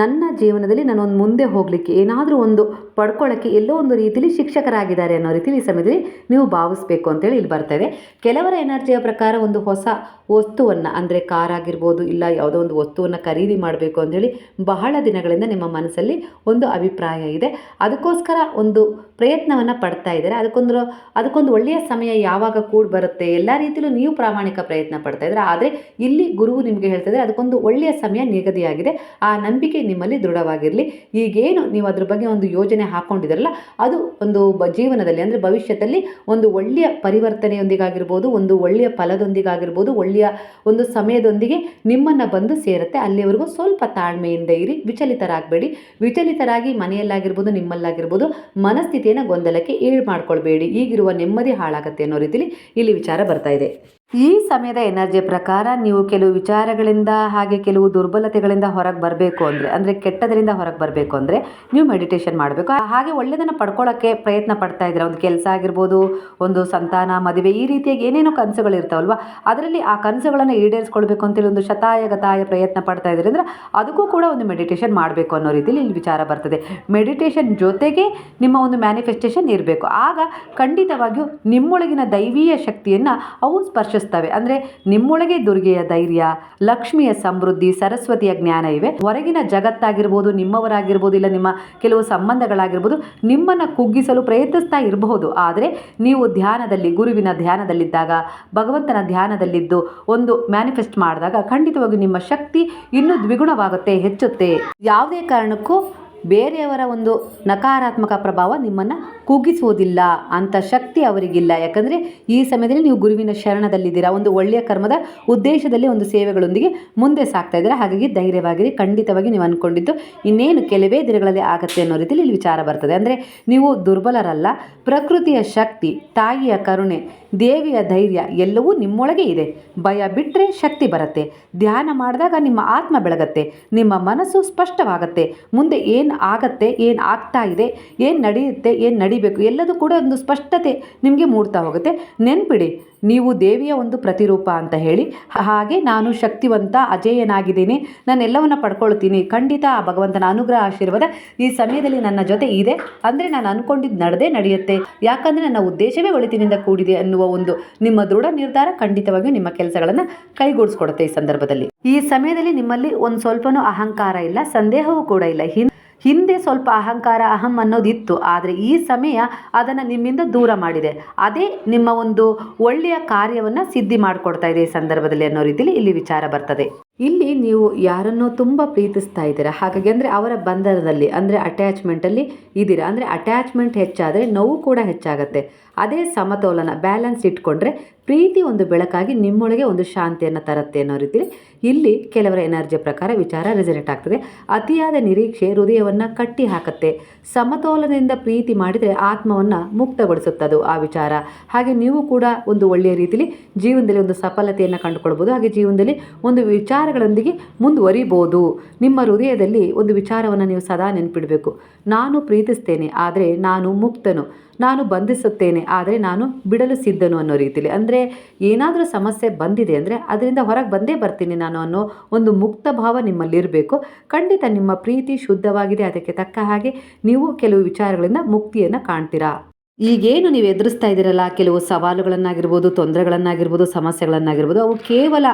ನನ್ನ ಜೀವನದಲ್ಲಿ ನಾನು ಒಂದು ಮುಂದೆ ಹೋಗಲಿಕ್ಕೆ, ಏನಾದರೂ ಒಂದು ಪಡ್ಕೊಳ್ಳೋಕ್ಕೆ ಎಲ್ಲೋ ಒಂದು ರೀತಿಯಲ್ಲಿ ಶಿಕ್ಷಕರಾಗಿದ್ದಾರೆ ಅನ್ನೋ ರೀತಿಯಲ್ಲಿ ಈ ಸಮಯದಲ್ಲಿ ನೀವು ಭಾವಿಸ್ಬೇಕು ಅಂತೇಳಿ ಇಲ್ಲಿ ಬರ್ತಾ ಇದೆ. ಕೆಲವರ ಎನರ್ಜಿಯ ಪ್ರಕಾರ ಒಂದು ಹೊಸ ವಸ್ತುವನ್ನು, ಅಂದರೆ ಕಾರ್ ಆಗಿರ್ಬೋದು, ಇಲ್ಲ ಯಾವುದೋ ಒಂದು ವಸ್ತುವನ್ನು ಖರೀದಿ ಮಾಡಬೇಕು ಅಂತೇಳಿ ಬಹಳ ದಿನಗಳಿಂದ ನಿಮ್ಮ ಮನಸ್ಸಲ್ಲಿ ಒಂದು ಅಭಿಪ್ರಾಯ ಇದೆ. ಅದಕ್ಕೋಸ್ಕರ ಒಂದು ಪ್ರಯತ್ನವನ್ನು ಪಡ್ತಾ ಇದ್ದಾರೆ. ಅದಕ್ಕೊಂದು ಅದಕ್ಕೊಂದು ಒಳ್ಳೆಯ ಸಮಯ ಯಾವಾಗ ಕೂಡ ಬರುತ್ತೆ ಎಲ್ಲ ರೀತಿಯಲ್ಲೂ ನೀವು ಪ್ರಾಮಾಣಿಕ ಪ್ರಯತ್ನ ಪಡ್ತಾ ಇದ್ದಾರೆ? ಆದರೆ ಇಲ್ಲಿ ಗುರುವು ನಿಮಗೆ ಇದ್ದಾರೆ ಅದಕ್ಕೊಂದು ಒಳ್ಳೆಯ ಸಮಯ ನಿಗದಿಯಾಗಿದೆ. ಆ ನಂಬಿಕೆ ನಿಮ್ಮಲ್ಲಿ ದೃಢವಾಗಿರಲಿ. ಈಗೇನು ನೀವು ಅದ್ರ ಬಗ್ಗೆ ಒಂದು ಯೋಜನೆ ಹಾಕ್ಕೊಂಡಿದ್ದೀರಲ್ಲ ಅದು ಒಂದು ಜೀವನದಲ್ಲಿ ಅಂದರೆ ಭವಿಷ್ಯದಲ್ಲಿ ಒಂದು ಒಳ್ಳೆಯ ಪರಿವರ್ತನೆಯೊಂದಿಗಾಗಿರ್ಬೋದು, ಒಂದು ಒಳ್ಳೆಯ ಫಲದೊಂದಿಗಾಗಿರ್ಬೋದು, ಒಳ್ಳೆಯ ಒಂದು ಸಮಯದೊಂದಿಗೆ ನಿಮ್ಮನ್ನು ಬಂದು ಸೇರುತ್ತೆ. ಅಲ್ಲಿವರೆಗೂ ಸ್ವಲ್ಪ ತಾಳ್ಮೆಯಿಂದ ಇರಿ, ವಿಚಲಿತರಾಗಬೇಡಿ. ವಿಚಲಿತರಾಗಿ ಮನೆಯಲ್ಲಾಗಿರ್ಬೋದು, ನಿಮ್ಮಲ್ಲಾಗಿರ್ಬೋದು, ಮನಸ್ಥಿತಿಯನ್ನು ಗೊಂದಲಕ್ಕೆ ಈಡು ಮಾಡ್ಕೊಳ್ಬೇಡಿ. ಈಗಿರುವ ನೆಮ್ಮದಿ ಹಾಳಾಗತ್ತೆ ಅನ್ನೋ ರೀತಿಲಿ ಇಲ್ಲಿ ವಿಚಾರ ಬರ್ತಾ ಇದೆ. ಈ ಸಮಯದ ಎನರ್ಜಿ ಪ್ರಕಾರ ನೀವು ಕೆಲವು ವಿಚಾರಗಳಿಂದ ಹಾಗೆ ಕೆಲವು ದುರ್ಬಲತೆಗಳಿಂದ ಹೊರಗೆ ಬರಬೇಕು ಅಂದರೆ ಅಂದರೆ ಕೆಟ್ಟದರಿಂದ ಹೊರಗೆ ಬರಬೇಕು ಅಂದರೆ ನೀವು ಮೆಡಿಟೇಷನ್ ಮಾಡಬೇಕು. ಹಾಗೆ ಒಳ್ಳೆಯದನ್ನು ಪಡ್ಕೊಳ್ಳೋಕ್ಕೆ ಪ್ರಯತ್ನ ಪಡ್ತಾ ಇದ್ದೀರಾ? ಒಂದು ಕೆಲಸ ಆಗಿರ್ಬೋದು, ಒಂದು ಸಂತಾನ, ಮದುವೆ, ಈ ರೀತಿಯಾಗಿ ಏನೇನೋ ಕನಸುಗಳು ಇರ್ತಾವಲ್ವ? ಅದರಲ್ಲಿ ಆ ಕನಸುಗಳನ್ನು ಈಡೇರಿಸ್ಕೊಳ್ಬೇಕು ಅಂತೇಳಿ ಒಂದು ಶತಾಯ ಗತಾಯ ಪ್ರಯತ್ನ ಪಡ್ತಾ ಇದ್ದೀರಿ? ಅಂದರೆ ಅದಕ್ಕೂ ಕೂಡ ಒಂದು ಮೆಡಿಟೇಷನ್ ಮಾಡಬೇಕು ಅನ್ನೋ ರೀತಿಯಲ್ಲಿ ಇಲ್ಲಿ ವಿಚಾರ ಬರ್ತದೆ. ಮೆಡಿಟೇಷನ್ ಜೊತೆಗೆ ನಿಮ್ಮ ಒಂದು ಮ್ಯಾನಿಫೆಸ್ಟೇಷನ್ ಇರಬೇಕು. ಆಗ ಖಂಡಿತವಾಗಿಯೂ ನಿಮ್ಮೊಳಗಿನ ದೈವೀಯ ಶಕ್ತಿಯನ್ನು ಅವು ಸ್ಪರ್ಶಿಸ್ತವೆ ಅಂದರೆ ನಿಮ್ಮೊಳಗೆ ದುರ್ಗೆಯ ಧೈರ್ಯ, ಲಕ್ಷ್ಮಿಯ ಸಮೃದ್ಧಿ, ಸರಸ್ವತಿಯ ಜ್ಞಾನ ಇವೆ. ಹೊರಗಿನ ಜಗತ್ತಾಗಿರ್ಬೋದು, ನಿಮ್ಮವರಾಗಿರ್ಬೋದು, ಇಲ್ಲ ನಿಮ್ಮ ಕೆಲವು ಸಂಬಂಧಗಳಾಗಿರ್ಬೋದು, ನಿಮ್ಮನ್ನು ಕುಗ್ಗಿಸಲು ಪ್ರಯತ್ನಿಸ್ತಾ ಇರಬಹುದು. ಆದರೆ ನೀವು ಧ್ಯಾನದಲ್ಲಿ, ಗುರುವಿನ ಧ್ಯಾನದಲ್ಲಿದ್ದಾಗ, ಭಗವಂತನ ಧ್ಯಾನದಲ್ಲಿದ್ದು ಒಂದು ಮ್ಯಾನಿಫೆಸ್ಟ್ ಮಾಡಿದಾಗ ಖಂಡಿತವಾಗಿ ನಿಮ್ಮ ಶಕ್ತಿ ಇನ್ನೂ ದ್ವಿಗುಣವಾಗುತ್ತೆ, ಹೆಚ್ಚುತ್ತೆ. ಯಾವುದೇ ಕಾರಣಕ್ಕೂ ಬೇರೆಯವರ ಒಂದು ನಕಾರಾತ್ಮಕ ಪ್ರಭಾವ ನಿಮ್ಮನ್ನು ಕುಗ್ಗಿಸುವುದಿಲ್ಲ. ಅಂಥ ಶಕ್ತಿ ಅವರಿಗಿಲ್ಲ. ಯಾಕಂದರೆ ಈ ಸಮಯದಲ್ಲಿ ನೀವು ಗುರುವಿನ ಶರಣದಲ್ಲಿದ್ದೀರಾ. ಒಂದು ಒಳ್ಳೆಯ ಕರ್ಮದ ಉದ್ದೇಶದಲ್ಲಿ ಒಂದು ಸೇವೆಗಳೊಂದಿಗೆ ಮುಂದೆ ಸಾಗ್ತಾ ಇದ್ದೀರಾ. ಹಾಗಾಗಿ ಧೈರ್ಯವಾಗಿರಿ. ಖಂಡಿತವಾಗಿ ನೀವು ಅಂದ್ಕೊಂಡಿದ್ದು ಇನ್ನೇನು ಕೆಲವೇ ದಿನಗಳಲ್ಲಿ ಆಗುತ್ತೆ ಅನ್ನೋ ರೀತಿಯಲ್ಲಿ ಇಲ್ಲಿ ವಿಚಾರ ಬರ್ತದೆ. ಅಂದರೆ ನೀವು ದುರ್ಬಲರಲ್ಲ. ಪ್ರಕೃತಿಯ ಶಕ್ತಿ, ತಾಯಿಯ ಕರುಣೆ, ದೇವಿಯ ಧೈರ್ಯ ಎಲ್ಲವೂ ನಿಮ್ಮೊಳಗೆ ಇದೆ. ಭಯ ಬಿಟ್ಟರೆ ಶಕ್ತಿ ಬರುತ್ತೆ. ಧ್ಯಾನ ಮಾಡಿದಾಗ ನಿಮ್ಮ ಆತ್ಮ ಬೆಳಗತ್ತೆ. ನಿಮ್ಮ ಮನಸ್ಸು ಸ್ಪಷ್ಟವಾಗತ್ತೆ. ಮುಂದೆ ಏನು ಆಗತ್ತೆ, ಏನು ಆಗ್ತಾ ಇದೆ, ಏನು ನಡೆಯುತ್ತೆ, ಏನು ನಡಿಬೇಕು, ಎಲ್ಲದೂ ಕೂಡ ಒಂದು ಸ್ಪಷ್ಟತೆ ನಿಮಗೆ ಮೂಡ್ತಾ ಹೋಗುತ್ತೆ. ನೆನ್ಪಿಡಿ ನೀವು ದೇವಿಯ ಒಂದು ಪ್ರತಿರೂಪ ಅಂತ ಹೇಳಿ ಹಾಗೆ ನಾನು ಶಕ್ತಿವಂತ, ಅಜೇಯನಾಗಿದ್ದೀನಿ ನಾನು ಎಲ್ಲವನ್ನ ಪಡ್ಕೊಳ್ತೀನಿ. ಖಂಡಿತ ಆ ಭಗವಂತನ ಅನುಗ್ರಹ ಆಶೀರ್ವಾದ ಈ ಸಮಯದಲ್ಲಿ ನನ್ನ ಜೊತೆ ಇದೆ. ಅಂದರೆ ನಾನು ಅಂದ್ಕೊಂಡಿದ್ದು ನಡೆದೇ ನಡೆಯುತ್ತೆ. ಯಾಕಂದರೆ ನನ್ನ ಉದ್ದೇಶವೇ ಒಳಿತಿನಿಂದ ಕೂಡಿದೆ ಅನ್ನುವ ಒಂದು ನಿಮ್ಮ ದೃಢ ನಿರ್ಧಾರ ಖಂಡಿತವಾಗಿಯೂ ನಿಮ್ಮ ಕೆಲಸಗಳನ್ನು ಕೈಗೂಡಿಸ್ಕೊಡುತ್ತೆ ಈ ಸಂದರ್ಭದಲ್ಲಿ. ಈ ಸಮಯದಲ್ಲಿ ನಿಮ್ಮಲ್ಲಿ ಒಂದು ಸ್ವಲ್ಪನೂ ಅಹಂಕಾರ ಇಲ್ಲ, ಸಂದೇಹವೂ ಕೂಡ ಇಲ್ಲ. ಹಿಂದೆ ಸ್ವಲ್ಪ ಅಹಂಕಾರ ಅಹಂ ಅನ್ನೋದಿತ್ತು, ಆದರೆ ಈ ಸಮಯ ಅದನ್ನು ನಿಮ್ಮಿಂದ ದೂರ ಮಾಡಿದೆ. ಅದೇ ನಿಮ್ಮ ಒಂದು ಒಳ್ಳೆಯ ಕಾರ್ಯವನ್ನು ಸಿದ್ಧಿ ಮಾಡಿಕೊಡ್ತಾ ಇದೆ ಈ ಸಂದರ್ಭದಲ್ಲಿ ಅನ್ನೋ ರೀತಿಯಲ್ಲಿ ಇಲ್ಲಿ ವಿಚಾರ ಬರ್ತದೆ. ಇಲ್ಲಿ ನೀವು ಯಾರನ್ನೋ ತುಂಬ ಪ್ರೀತಿಸ್ತಾ ಇದ್ದೀರಾ? ಹಾಗಾಗಿ ಅಂದರೆ ಅವರ ಬಂಧನದಲ್ಲಿ, ಅಂದರೆ ಅಟ್ಯಾಚ್ಮೆಂಟಲ್ಲಿ ಇದ್ದೀರಾ? ಅಂದರೆ ಅಟ್ಯಾಚ್ಮೆಂಟ್ ಹೆಚ್ಚಾದರೆ ನೋವು ಕೂಡ ಹೆಚ್ಚಾಗುತ್ತೆ. ಅದೇ ಸಮತೋಲನ ಬ್ಯಾಲೆನ್ಸ್ ಇಟ್ಕೊಂಡ್ರೆ ಪ್ರೀತಿ ಒಂದು ಬೆಳಕಾಗಿ ನಿಮ್ಮೊಳಗೆ ಒಂದು ಶಾಂತಿಯನ್ನು ತರುತ್ತೆ ಅನ್ನೋ ರೀತಿಯಲ್ಲಿ ಇಲ್ಲಿ ಕೆಲವರ ಎನರ್ಜಿ ಪ್ರಕಾರ ವಿಚಾರ ರೆಸನೇಟ್ ಆಗ್ತದೆ. ಅತಿಯಾದ ನಿರೀಕ್ಷೆ ಹೃದಯವನ್ನು ಕಟ್ಟಿ ಹಾಕತ್ತೆ. ಸಮತೋಲನದಿಂದ ಪ್ರೀತಿ ಮಾಡಿದರೆ ಆತ್ಮವನ್ನು ಮುಕ್ತಗೊಳಿಸುತ್ತದು ಆ ವಿಚಾರ. ಹಾಗೆ ನೀವು ಕೂಡ ಒಂದು ಒಳ್ಳೆಯ ರೀತಿಯಲ್ಲಿ ಜೀವನದಲ್ಲಿ ಒಂದು ಸಫಲತೆಯನ್ನು ಕಂಡುಕೊಳ್ಬೋದು. ಹಾಗೆ ಜೀವನದಲ್ಲಿ ಒಂದು ವಿಚಾರಗಳೊಂದಿಗೆ ಮುಂದುವರಿಬೋದು. ನಿಮ್ಮ ಹೃದಯದಲ್ಲಿ ಒಂದು ವಿಚಾರವನ್ನು ನೀವು ಸದಾ ನೆನಪಿಡಬೇಕು. ನಾನು ಪ್ರೀತಿಸ್ತೇನೆ, ಆದರೆ ನಾನು ಮುಕ್ತನು. ನಾನು ಬಂಧಿಸುತ್ತೇನೆ, ಆದರೆ ನಾನು ಬಿಡಲು ಸಿದ್ಧನು ಅನ್ನೋ ರೀತಿಯಲ್ಲಿ ಅಂದರೆ ಏನಾದರೂ ಸಮಸ್ಯೆ ಬಂದಿದೆ ಅಂದರೆ ಅದರಿಂದ ಹೊರಗೆ ಬಂದೇ ಬರ್ತೀನಿ ನಾನು ಅನ್ನೋ ಒಂದು ಮುಕ್ತ ಭಾವ ನಿಮ್ಮಲ್ಲಿರಬೇಕು. ಖಂಡಿತ ನಿಮ್ಮ ಪ್ರೀತಿ ಶುದ್ಧವಾಗಿದೆ, ಅದಕ್ಕೆ ತಕ್ಕ ಹಾಗೆ ನೀವು ಕೆಲವು ವಿಚಾರಗಳಿಂದ ಮುಕ್ತಿಯನ್ನು ಕಾಣ್ತೀರಾ? ಈಗೇನು ನೀವು ಎದುರಿಸ್ತಾ ಇದ್ದೀರಲ್ಲ, ಕೆಲವು ಸವಾಲುಗಳನ್ನಾಗಿರ್ಬೋದು, ತೊಂದರೆಗಳನ್ನಾಗಿರ್ಬೋದು, ಸಮಸ್ಯೆಗಳನ್ನಾಗಿರ್ಬೋದು, ಅವು ಕೇವಲ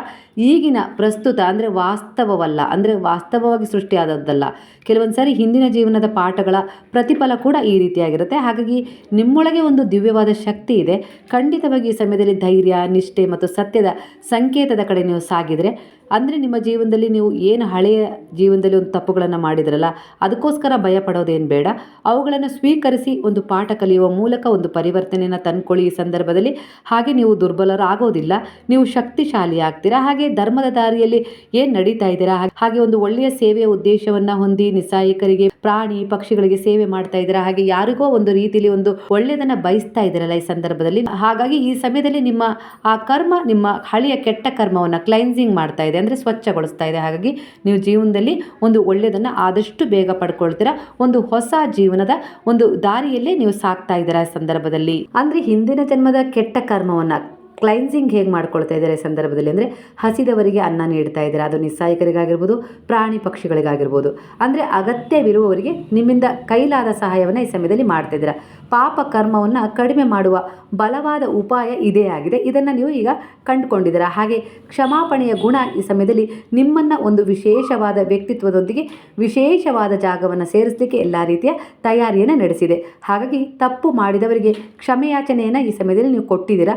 ಈಗಿನ ಪ್ರಸ್ತುತ ಅಂದರೆ ವಾಸ್ತವವಲ್ಲ, ಅಂದರೆ ವಾಸ್ತವವಾಗಿ ಸೃಷ್ಟಿಯಾದದ್ದಲ್ಲ. ಕೆಲವೊಂದು ಸಾರಿ ಹಿಂದಿನ ಜೀವನದ ಪಾಠಗಳ ಪ್ರತಿಫಲ ಕೂಡ ಈ ರೀತಿಯಾಗಿರುತ್ತೆ. ಹಾಗಾಗಿ ನಿಮ್ಮೊಳಗೆ ಒಂದು ದಿವ್ಯವಾದ ಶಕ್ತಿ ಇದೆ. ಖಂಡಿತವಾಗಿ ಈ ಸಮಯದಲ್ಲಿ ಧೈರ್ಯ, ನಿಷ್ಠೆ ಮತ್ತು ಸತ್ಯದ ಸಂಕೇತದ ಕಡೆ ನೀವು ಸಾಗಿದರೆ, ಅಂದರೆ ನಿಮ್ಮ ಜೀವನದಲ್ಲಿ ನೀವು ಏನು ಹಳೆಯ ಜೀವನದಲ್ಲಿ ಒಂದು ತಪ್ಪುಗಳನ್ನು ಮಾಡಿದ್ರಲ್ಲ, ಅದಕ್ಕೋಸ್ಕರ ಭಯ ಪಡೋದೇನು ಬೇಡ. ಅವುಗಳನ್ನು ಸ್ವೀಕರಿಸಿ ಒಂದು ಪಾಠ ಕಲಿಯುವ ಮೂಲಕ ಒಂದು ಪರಿವರ್ತನೆಯನ್ನು ತಂದ್ಕೊಳ್ಳಿ ಈ ಸಂದರ್ಭದಲ್ಲಿ. ಹಾಗೆ ನೀವು ದುರ್ಬಲರಾಗೋದಿಲ್ಲ, ನೀವು ಶಕ್ತಿಶಾಲಿ ಆಗ್ತೀರಾ. ಹಾಗೆ ಧರ್ಮದ ದಾರಿಯಲ್ಲಿ ಏನು ನಡೀತಾ ಇದ್ದೀರಾ? ಹಾಗೆ ಒಂದು ಒಳ್ಳೆಯ ಸೇವೆಯ ಉದ್ದೇಶವನ್ನು ಹೊಂದಿ ನಿಸ್ಸಾಯಿಕರಿಗೆ, ಪ್ರಾಣಿ ಪಕ್ಷಿಗಳಿಗೆ ಸೇವೆ ಮಾಡ್ತಾ ಇದ್ದೀರಾ. ಹಾಗೆ ಯಾರಿಗೋ ಒಂದು ರೀತಿಯಲ್ಲಿ ಒಂದು ಒಳ್ಳೆಯದನ್ನ ಬಯಸ್ತಾ ಇದ್ದೀರಲ್ಲ ಈ ಸಂದರ್ಭದಲ್ಲಿ. ಹಾಗಾಗಿ ಈ ಸಮಯದಲ್ಲಿ ನಿಮ್ಮ, ಆ ಕರ್ಮ, ನಿಮ್ಮ ಹಳೆಯ ಕೆಟ್ಟ ಕರ್ಮವನ್ನು ಕ್ಲೈನ್ಸಿಂಗ್ ಮಾಡ್ತಾ ಇದೆ. ಅಂದರೆ ಸ್ವಚ್ಛಗೊಳಿಸ್ತಾ ಇದೆ. ಹಾಗಾಗಿ ನೀವು ಜೀವನದಲ್ಲಿ ಒಂದು ಒಳ್ಳೆಯದನ್ನು ಆದಷ್ಟು ಬೇಗ ಪಡ್ಕೊಳ್ತೀರಾ. ಒಂದು ಹೊಸ ಜೀವನದ ಒಂದು ದಾರಿಯಲ್ಲೇ ನೀವು ಸಾಕ್ತಾ ಇದ್ದೀರಾ ಸಂದರ್ಭದಲ್ಲಿ. ಅಂದರೆ ಹಿಂದಿನ ಜನ್ಮದ ಕೆಟ್ಟ ಕರ್ಮವನ್ನು ಕ್ಲೈನ್ಸಿಂಗ್ ಹೇಗೆ ಮಾಡ್ಕೊಳ್ತಾ ಇದ್ದಾರೆ ಸಂದರ್ಭದಲ್ಲಿ ಅಂದರೆ ಹಸಿದವರಿಗೆ ಅನ್ನ ನೀಡ್ತಾ ಇದ್ದಾರೆ. ಅದು ನಿಸ್ಸಾಯಕರಿಗಾಗಿರ್ಬೋದು, ಪ್ರಾಣಿ ಪಕ್ಷಿಗಳಿಗಾಗಿರ್ಬೋದು. ಅಂದರೆ ಅಗತ್ಯವಿರುವವರಿಗೆ ನಿಮ್ಮಿಂದ ಕೈಲಾದ ಸಹಾಯವನ್ನು ಈ ಸಮಯದಲ್ಲಿ ಮಾಡ್ತಾ ಇದ್ದೀರಾ. ಪಾಪ ಕರ್ಮವನ್ನು ಕಡಿಮೆ ಮಾಡುವ ಬಲವಾದ ಉಪಾಯ ಇದೇ ಆಗಿದೆ. ಇದನ್ನು ನೀವು ಈಗ ಕಂಡುಕೊಂಡಿದ್ದೀರಾ. ಹಾಗೆ ಕ್ಷಮಾಪಣೆಯ ಗುಣ ಈ ಸಮಯದಲ್ಲಿ ನಿಮ್ಮನ್ನು ಒಂದು ವಿಶೇಷವಾದ ವ್ಯಕ್ತಿತ್ವದೊಂದಿಗೆ ವಿಶೇಷವಾದ ಜಾಗವನ್ನು ಸೇರಿಸಲಿಕ್ಕೆ ಎಲ್ಲ ರೀತಿಯ ತಯಾರಿಯನ್ನು ನಡೆಸಿದೆ. ಹಾಗಾಗಿ ತಪ್ಪು ಮಾಡಿದವರಿಗೆ ಕ್ಷಮೆಯಾಚನೆಯನ್ನು ಈ ಸಮಯದಲ್ಲಿ ನೀವು ಕೊಟ್ಟಿದ್ದೀರಾ.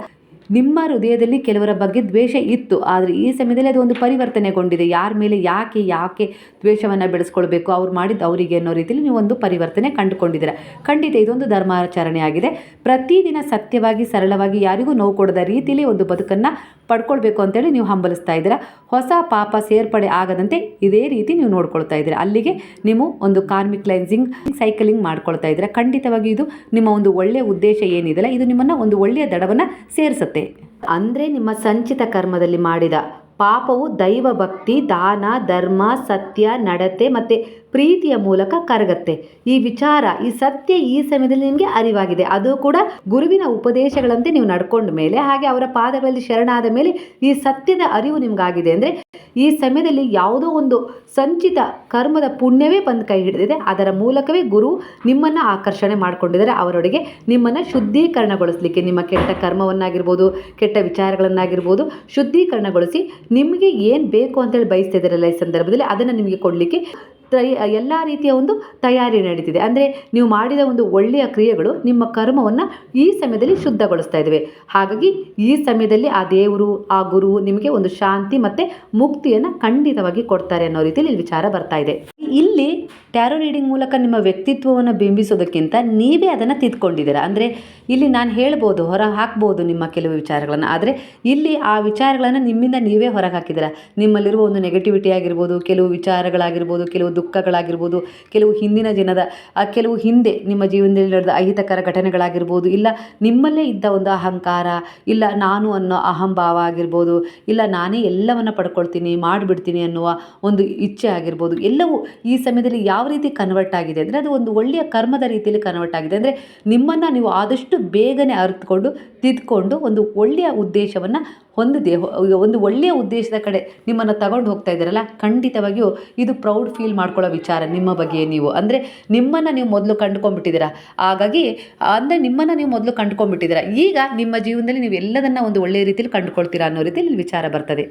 ನಿಮ್ಮ ಹೃದಯದಲ್ಲಿ ಕೆಲವರ ಬಗ್ಗೆ ದ್ವೇಷ ಇತ್ತು, ಆದರೆ ಈ ಸಮಯದಲ್ಲಿ ಅದು ಒಂದು ಪರಿವರ್ತನೆಗೊಂಡಿದೆ. ಯಾರ ಮೇಲೆ ಯಾಕೆ ಯಾಕೆ ದ್ವೇಷವನ್ನು ಬೆಳೆಸ್ಕೊಳ್ಬೇಕು, ಅವ್ರು ಮಾಡಿದ್ದು ಅವರಿಗೆ ಅನ್ನೋ ರೀತಿಯಲ್ಲಿ ನೀವು ಒಂದು ಪರಿವರ್ತನೆ ಕಂಡುಕೊಂಡಿದ್ದೀರ. ಖಂಡಿತ ಇದೊಂದು ಧರ್ಮಾಚರಣೆಯಾಗಿದೆ ಪ್ರತಿದಿನ ಸತ್ಯವಾಗಿ, ಸರಳವಾಗಿ ಯಾರಿಗೂ ನೋವು ಕೊಡದ ರೀತಿಯಲ್ಲಿ ಒಂದು ಬದುಕನ್ನು ಪಡ್ಕೊಳ್ಬೇಕು ಅಂತೇಳಿ ನೀವು ಹಂಬಲಿಸ್ತಾ ಇದ್ದೀರಾ. ಹೊಸ ಪಾಪ ಸೇರ್ಪಡೆ ಆಗದಂತೆ ಇದೇ ರೀತಿ ನೀವು ನೋಡ್ಕೊಳ್ತಾ ಇದ್ದೀರಾ. ಅಲ್ಲಿಗೆ ನೀವು ಒಂದು ಕಾರ್ಮಿಕ್ ಕ್ಲೈನ್ಸಿಂಗ್ ಸೈಕಲಿಂಗ್ ಮಾಡ್ಕೊಳ್ತಾ ಇದ್ದೀರಾ. ಖಂಡಿತವಾಗಿ ಇದು ನಿಮ್ಮ ಒಂದು ಒಳ್ಳೆಯ ಉದ್ದೇಶ ಏನಿದೆಯಲ್ಲ, ಇದು ನಿಮ್ಮನ್ನು ಒಂದು ಒಳ್ಳೆಯ ದಡವನ್ನು ಸೇರಿಸುತ್ತೆ. ಅಂದರೆ ನಿಮ್ಮ ಸಂಚಿತ ಕರ್ಮದಲ್ಲಿ ಮಾಡಿದ ಪಾಪವು ದೈವ ಭಕ್ತಿ ದಾನ ಧರ್ಮ ಸತ್ಯ ನಡತೆ ಮತ್ತು ಪ್ರೀತಿಯ ಮೂಲಕ ಕರಗತ್ತೆ. ಈ ವಿಚಾರ, ಈ ಸತ್ಯ ಈ ಸಮಯದಲ್ಲಿ ನಿಮಗೆ ಅರಿವಾಗಿದೆ. ಅದು ಕೂಡ ಗುರುವಿನ ಉಪದೇಶಗಳಂತೆ ನೀವು ನಡ್ಕೊಂಡ ಮೇಲೆ, ಹಾಗೆ ಅವರ ಪಾದಗಳಲ್ಲಿ ಶರಣಾದ ಮೇಲೆ ಈ ಸತ್ಯದ ಅರಿವು ನಿಮ್ಗಾಗಿದೆ. ಅಂದರೆ ಈ ಸಮಯದಲ್ಲಿ ಯಾವುದೋ ಒಂದು ಸಂಚಿತ ಕರ್ಮದ ಪುಣ್ಯವೇ ಬಂದು ಕೈ ಹಿಡಿದಿದೆ. ಅದರ ಮೂಲಕವೇ ಗುರು ನಿಮ್ಮನ್ನು ಆಕರ್ಷಣೆ ಮಾಡಿಕೊಂಡಿದ್ದಾರೆ. ಅವರೊಡೆಗೆ ನಿಮ್ಮನ್ನು ಶುದ್ಧೀಕರಣಗೊಳಿಸಲಿಕ್ಕೆ, ನಿಮ್ಮ ಕೆಟ್ಟ ಕರ್ಮವನ್ನಾಗಿರ್ಬೋದು, ಕೆಟ್ಟ ವಿಚಾರಗಳನ್ನಾಗಿರ್ಬೋದು ಶುದ್ಧೀಕರಣಗೊಳಿಸಿ ನಿಮಗೆ ಏನು ಬೇಕು ಅಂತೇಳಿ ಬಯಸ್ತಿದ್ದೀರಲ್ಲ ಈ ಸಂದರ್ಭದಲ್ಲಿ, ಅದನ್ನು ನಿಮಗೆ ಕೊಡಲಿಕ್ಕೆ ತೈ, ಎಲ್ಲ ರೀತಿಯ ಒಂದು ತಯಾರಿ ನಡೀತಿದೆ. ಅಂದರೆ ನೀವು ಮಾಡಿದ ಒಂದು ಒಳ್ಳೆಯ ಕ್ರಿಯೆಗಳು ನಿಮ್ಮ ಕರ್ಮವನ್ನು ಈ ಸಮಯದಲ್ಲಿ ಶುದ್ಧಗೊಳಿಸ್ತಾ ಇದ್ದಾವೆ ಹಾಗಾಗಿ ಈ ಸಮಯದಲ್ಲಿ ಆ ದೇವರು, ಆ ಗುರು ನಿಮಗೆ ಒಂದು ಶಾಂತಿ ಮತ್ತು ಮುಕ್ತಿಯನ್ನು ಖಂಡಿತವಾಗಿ ಕೊಡ್ತಾರೆ ಅನ್ನೋ ರೀತಿಯಲ್ಲಿ ಇಲ್ಲಿ ವಿಚಾರ ಬರ್ತಾ ಇದೆ. ಇಲ್ಲಿ ಟ್ಯಾರೋ ರೀಡಿಂಗ್ ಮೂಲಕ ನಿಮ್ಮ ವ್ಯಕ್ತಿತ್ವವನ್ನು ಬಿಂಬಿಸೋದಕ್ಕಿಂತ ನೀವೇ ಅದನ್ನು ತಿದ್ಕೊಂಡಿದ್ದೀರಾ? ಅಂದರೆ ಇಲ್ಲಿ ನಾನು ಹೇಳ್ಬೋದು ಹೊರ ಹಾಕ್ಬೋದು ನಿಮ್ಮ ಕೆಲವು ವಿಚಾರಗಳನ್ನು. ಆದರೆ ಇಲ್ಲಿ ಆ ವಿಚಾರಗಳನ್ನು ನಿಮ್ಮಿಂದ ನೀವೇ ಹೊರಗೆ ಹಾಕಿದ್ದೀರಾ ನಿಮ್ಮಲ್ಲಿರುವ ಒಂದು ನೆಗೆಟಿವಿಟಿ ಆಗಿರ್ಬೋದು, ಕೆಲವು ವಿಚಾರಗಳಾಗಿರ್ಬೋದು, ಕೆಲವು ದುಃಖಗಳಾಗಿರ್ಬೋದು, ಕೆಲವು ಹಿಂದಿನ ದಿನದ ಕೆಲವು ಹಿಂದೆ ನಿಮ್ಮ ಜೀವನದಲ್ಲಿ ನಡೆದ ಅಹಿತಕರ ಘಟನೆಗಳಾಗಿರ್ಬೋದು, ಇಲ್ಲ ನಿಮ್ಮಲ್ಲೇ ಇದ್ದ ಒಂದು ಅಹಂಕಾರ, ಇಲ್ಲ ನಾನು ಅನ್ನೋ ಅಹಂಭಾವ ಆಗಿರ್ಬೋದು, ಇಲ್ಲ ನಾನೇ ಎಲ್ಲವನ್ನು ಪಡ್ಕೊಳ್ತೀನಿ, ಮಾಡಿಬಿಡ್ತೀನಿ ಅನ್ನುವ ಒಂದು ಇಚ್ಛೆ ಆಗಿರ್ಬೋದು, ಎಲ್ಲವೂ ಈ ಸಮಯದಲ್ಲಿ ಯಾವ ರೀತಿ ಕನ್ವರ್ಟ್ ಆಗಿದೆ ಅಂದರೆ ಅದು ಒಂದು ಒಳ್ಳೆಯ ಕರ್ಮದ ರೀತಿಯಲ್ಲಿ ಕನ್ವರ್ಟ್ ಆಗಿದೆ ಅಂದರೆ ನಿಮ್ಮನ್ನು ನೀವು ಆದಷ್ಟು ಬೇಗನೆ ಅರಿತುಕೊಂಡು, ತಿದ್ಕೊಂಡು ಒಂದು ಒಳ್ಳೆಯ ಉದ್ದೇಶವನ್ನು ಹೊಂದಿದೆ. ಒಂದು ಒಳ್ಳೆಯ ಉದ್ದೇಶದ ಕಡೆ ನಿಮ್ಮನ್ನು ತಗೊಂಡು ಹೋಗ್ತಾ ಇದ್ದೀರಲ್ಲ, ಖಂಡಿತವಾಗಿಯೂ ಇದು ಪ್ರೌಡ್ ಫೀಲ್ ಮಾಡ್ಕೊಳ್ಳೋ ವಿಚಾರ ನಿಮ್ಮ ಬಗ್ಗೆ ನೀವು. ಅಂದರೆ ನಿಮ್ಮನ್ನು ನೀವು ಮೊದಲು ಕಂಡುಕೊಂಡ್ಬಿಟ್ಟಿದ್ದೀರಾ? ಹಾಗಾಗಿ ಅಂದರೆ ನಿಮ್ಮನ್ನು ನೀವು ಮೊದಲು ಕಂಡುಕೊಂಡ್ಬಿಟ್ಟಿದ್ದೀರಾ? ಈಗ ನಿಮ್ಮ ಜೀವನದಲ್ಲಿ ನೀವು ಎಲ್ಲದನ್ನ ಒಂದು ಒಳ್ಳೆಯ ರೀತಿಯಲ್ಲಿ ಕಂಡುಕೊಳ್ತೀರಾ ಅನ್ನೋ ರೀತಿಯಲ್ಲಿ ವಿಚಾರ ಬರ್ತದೆ.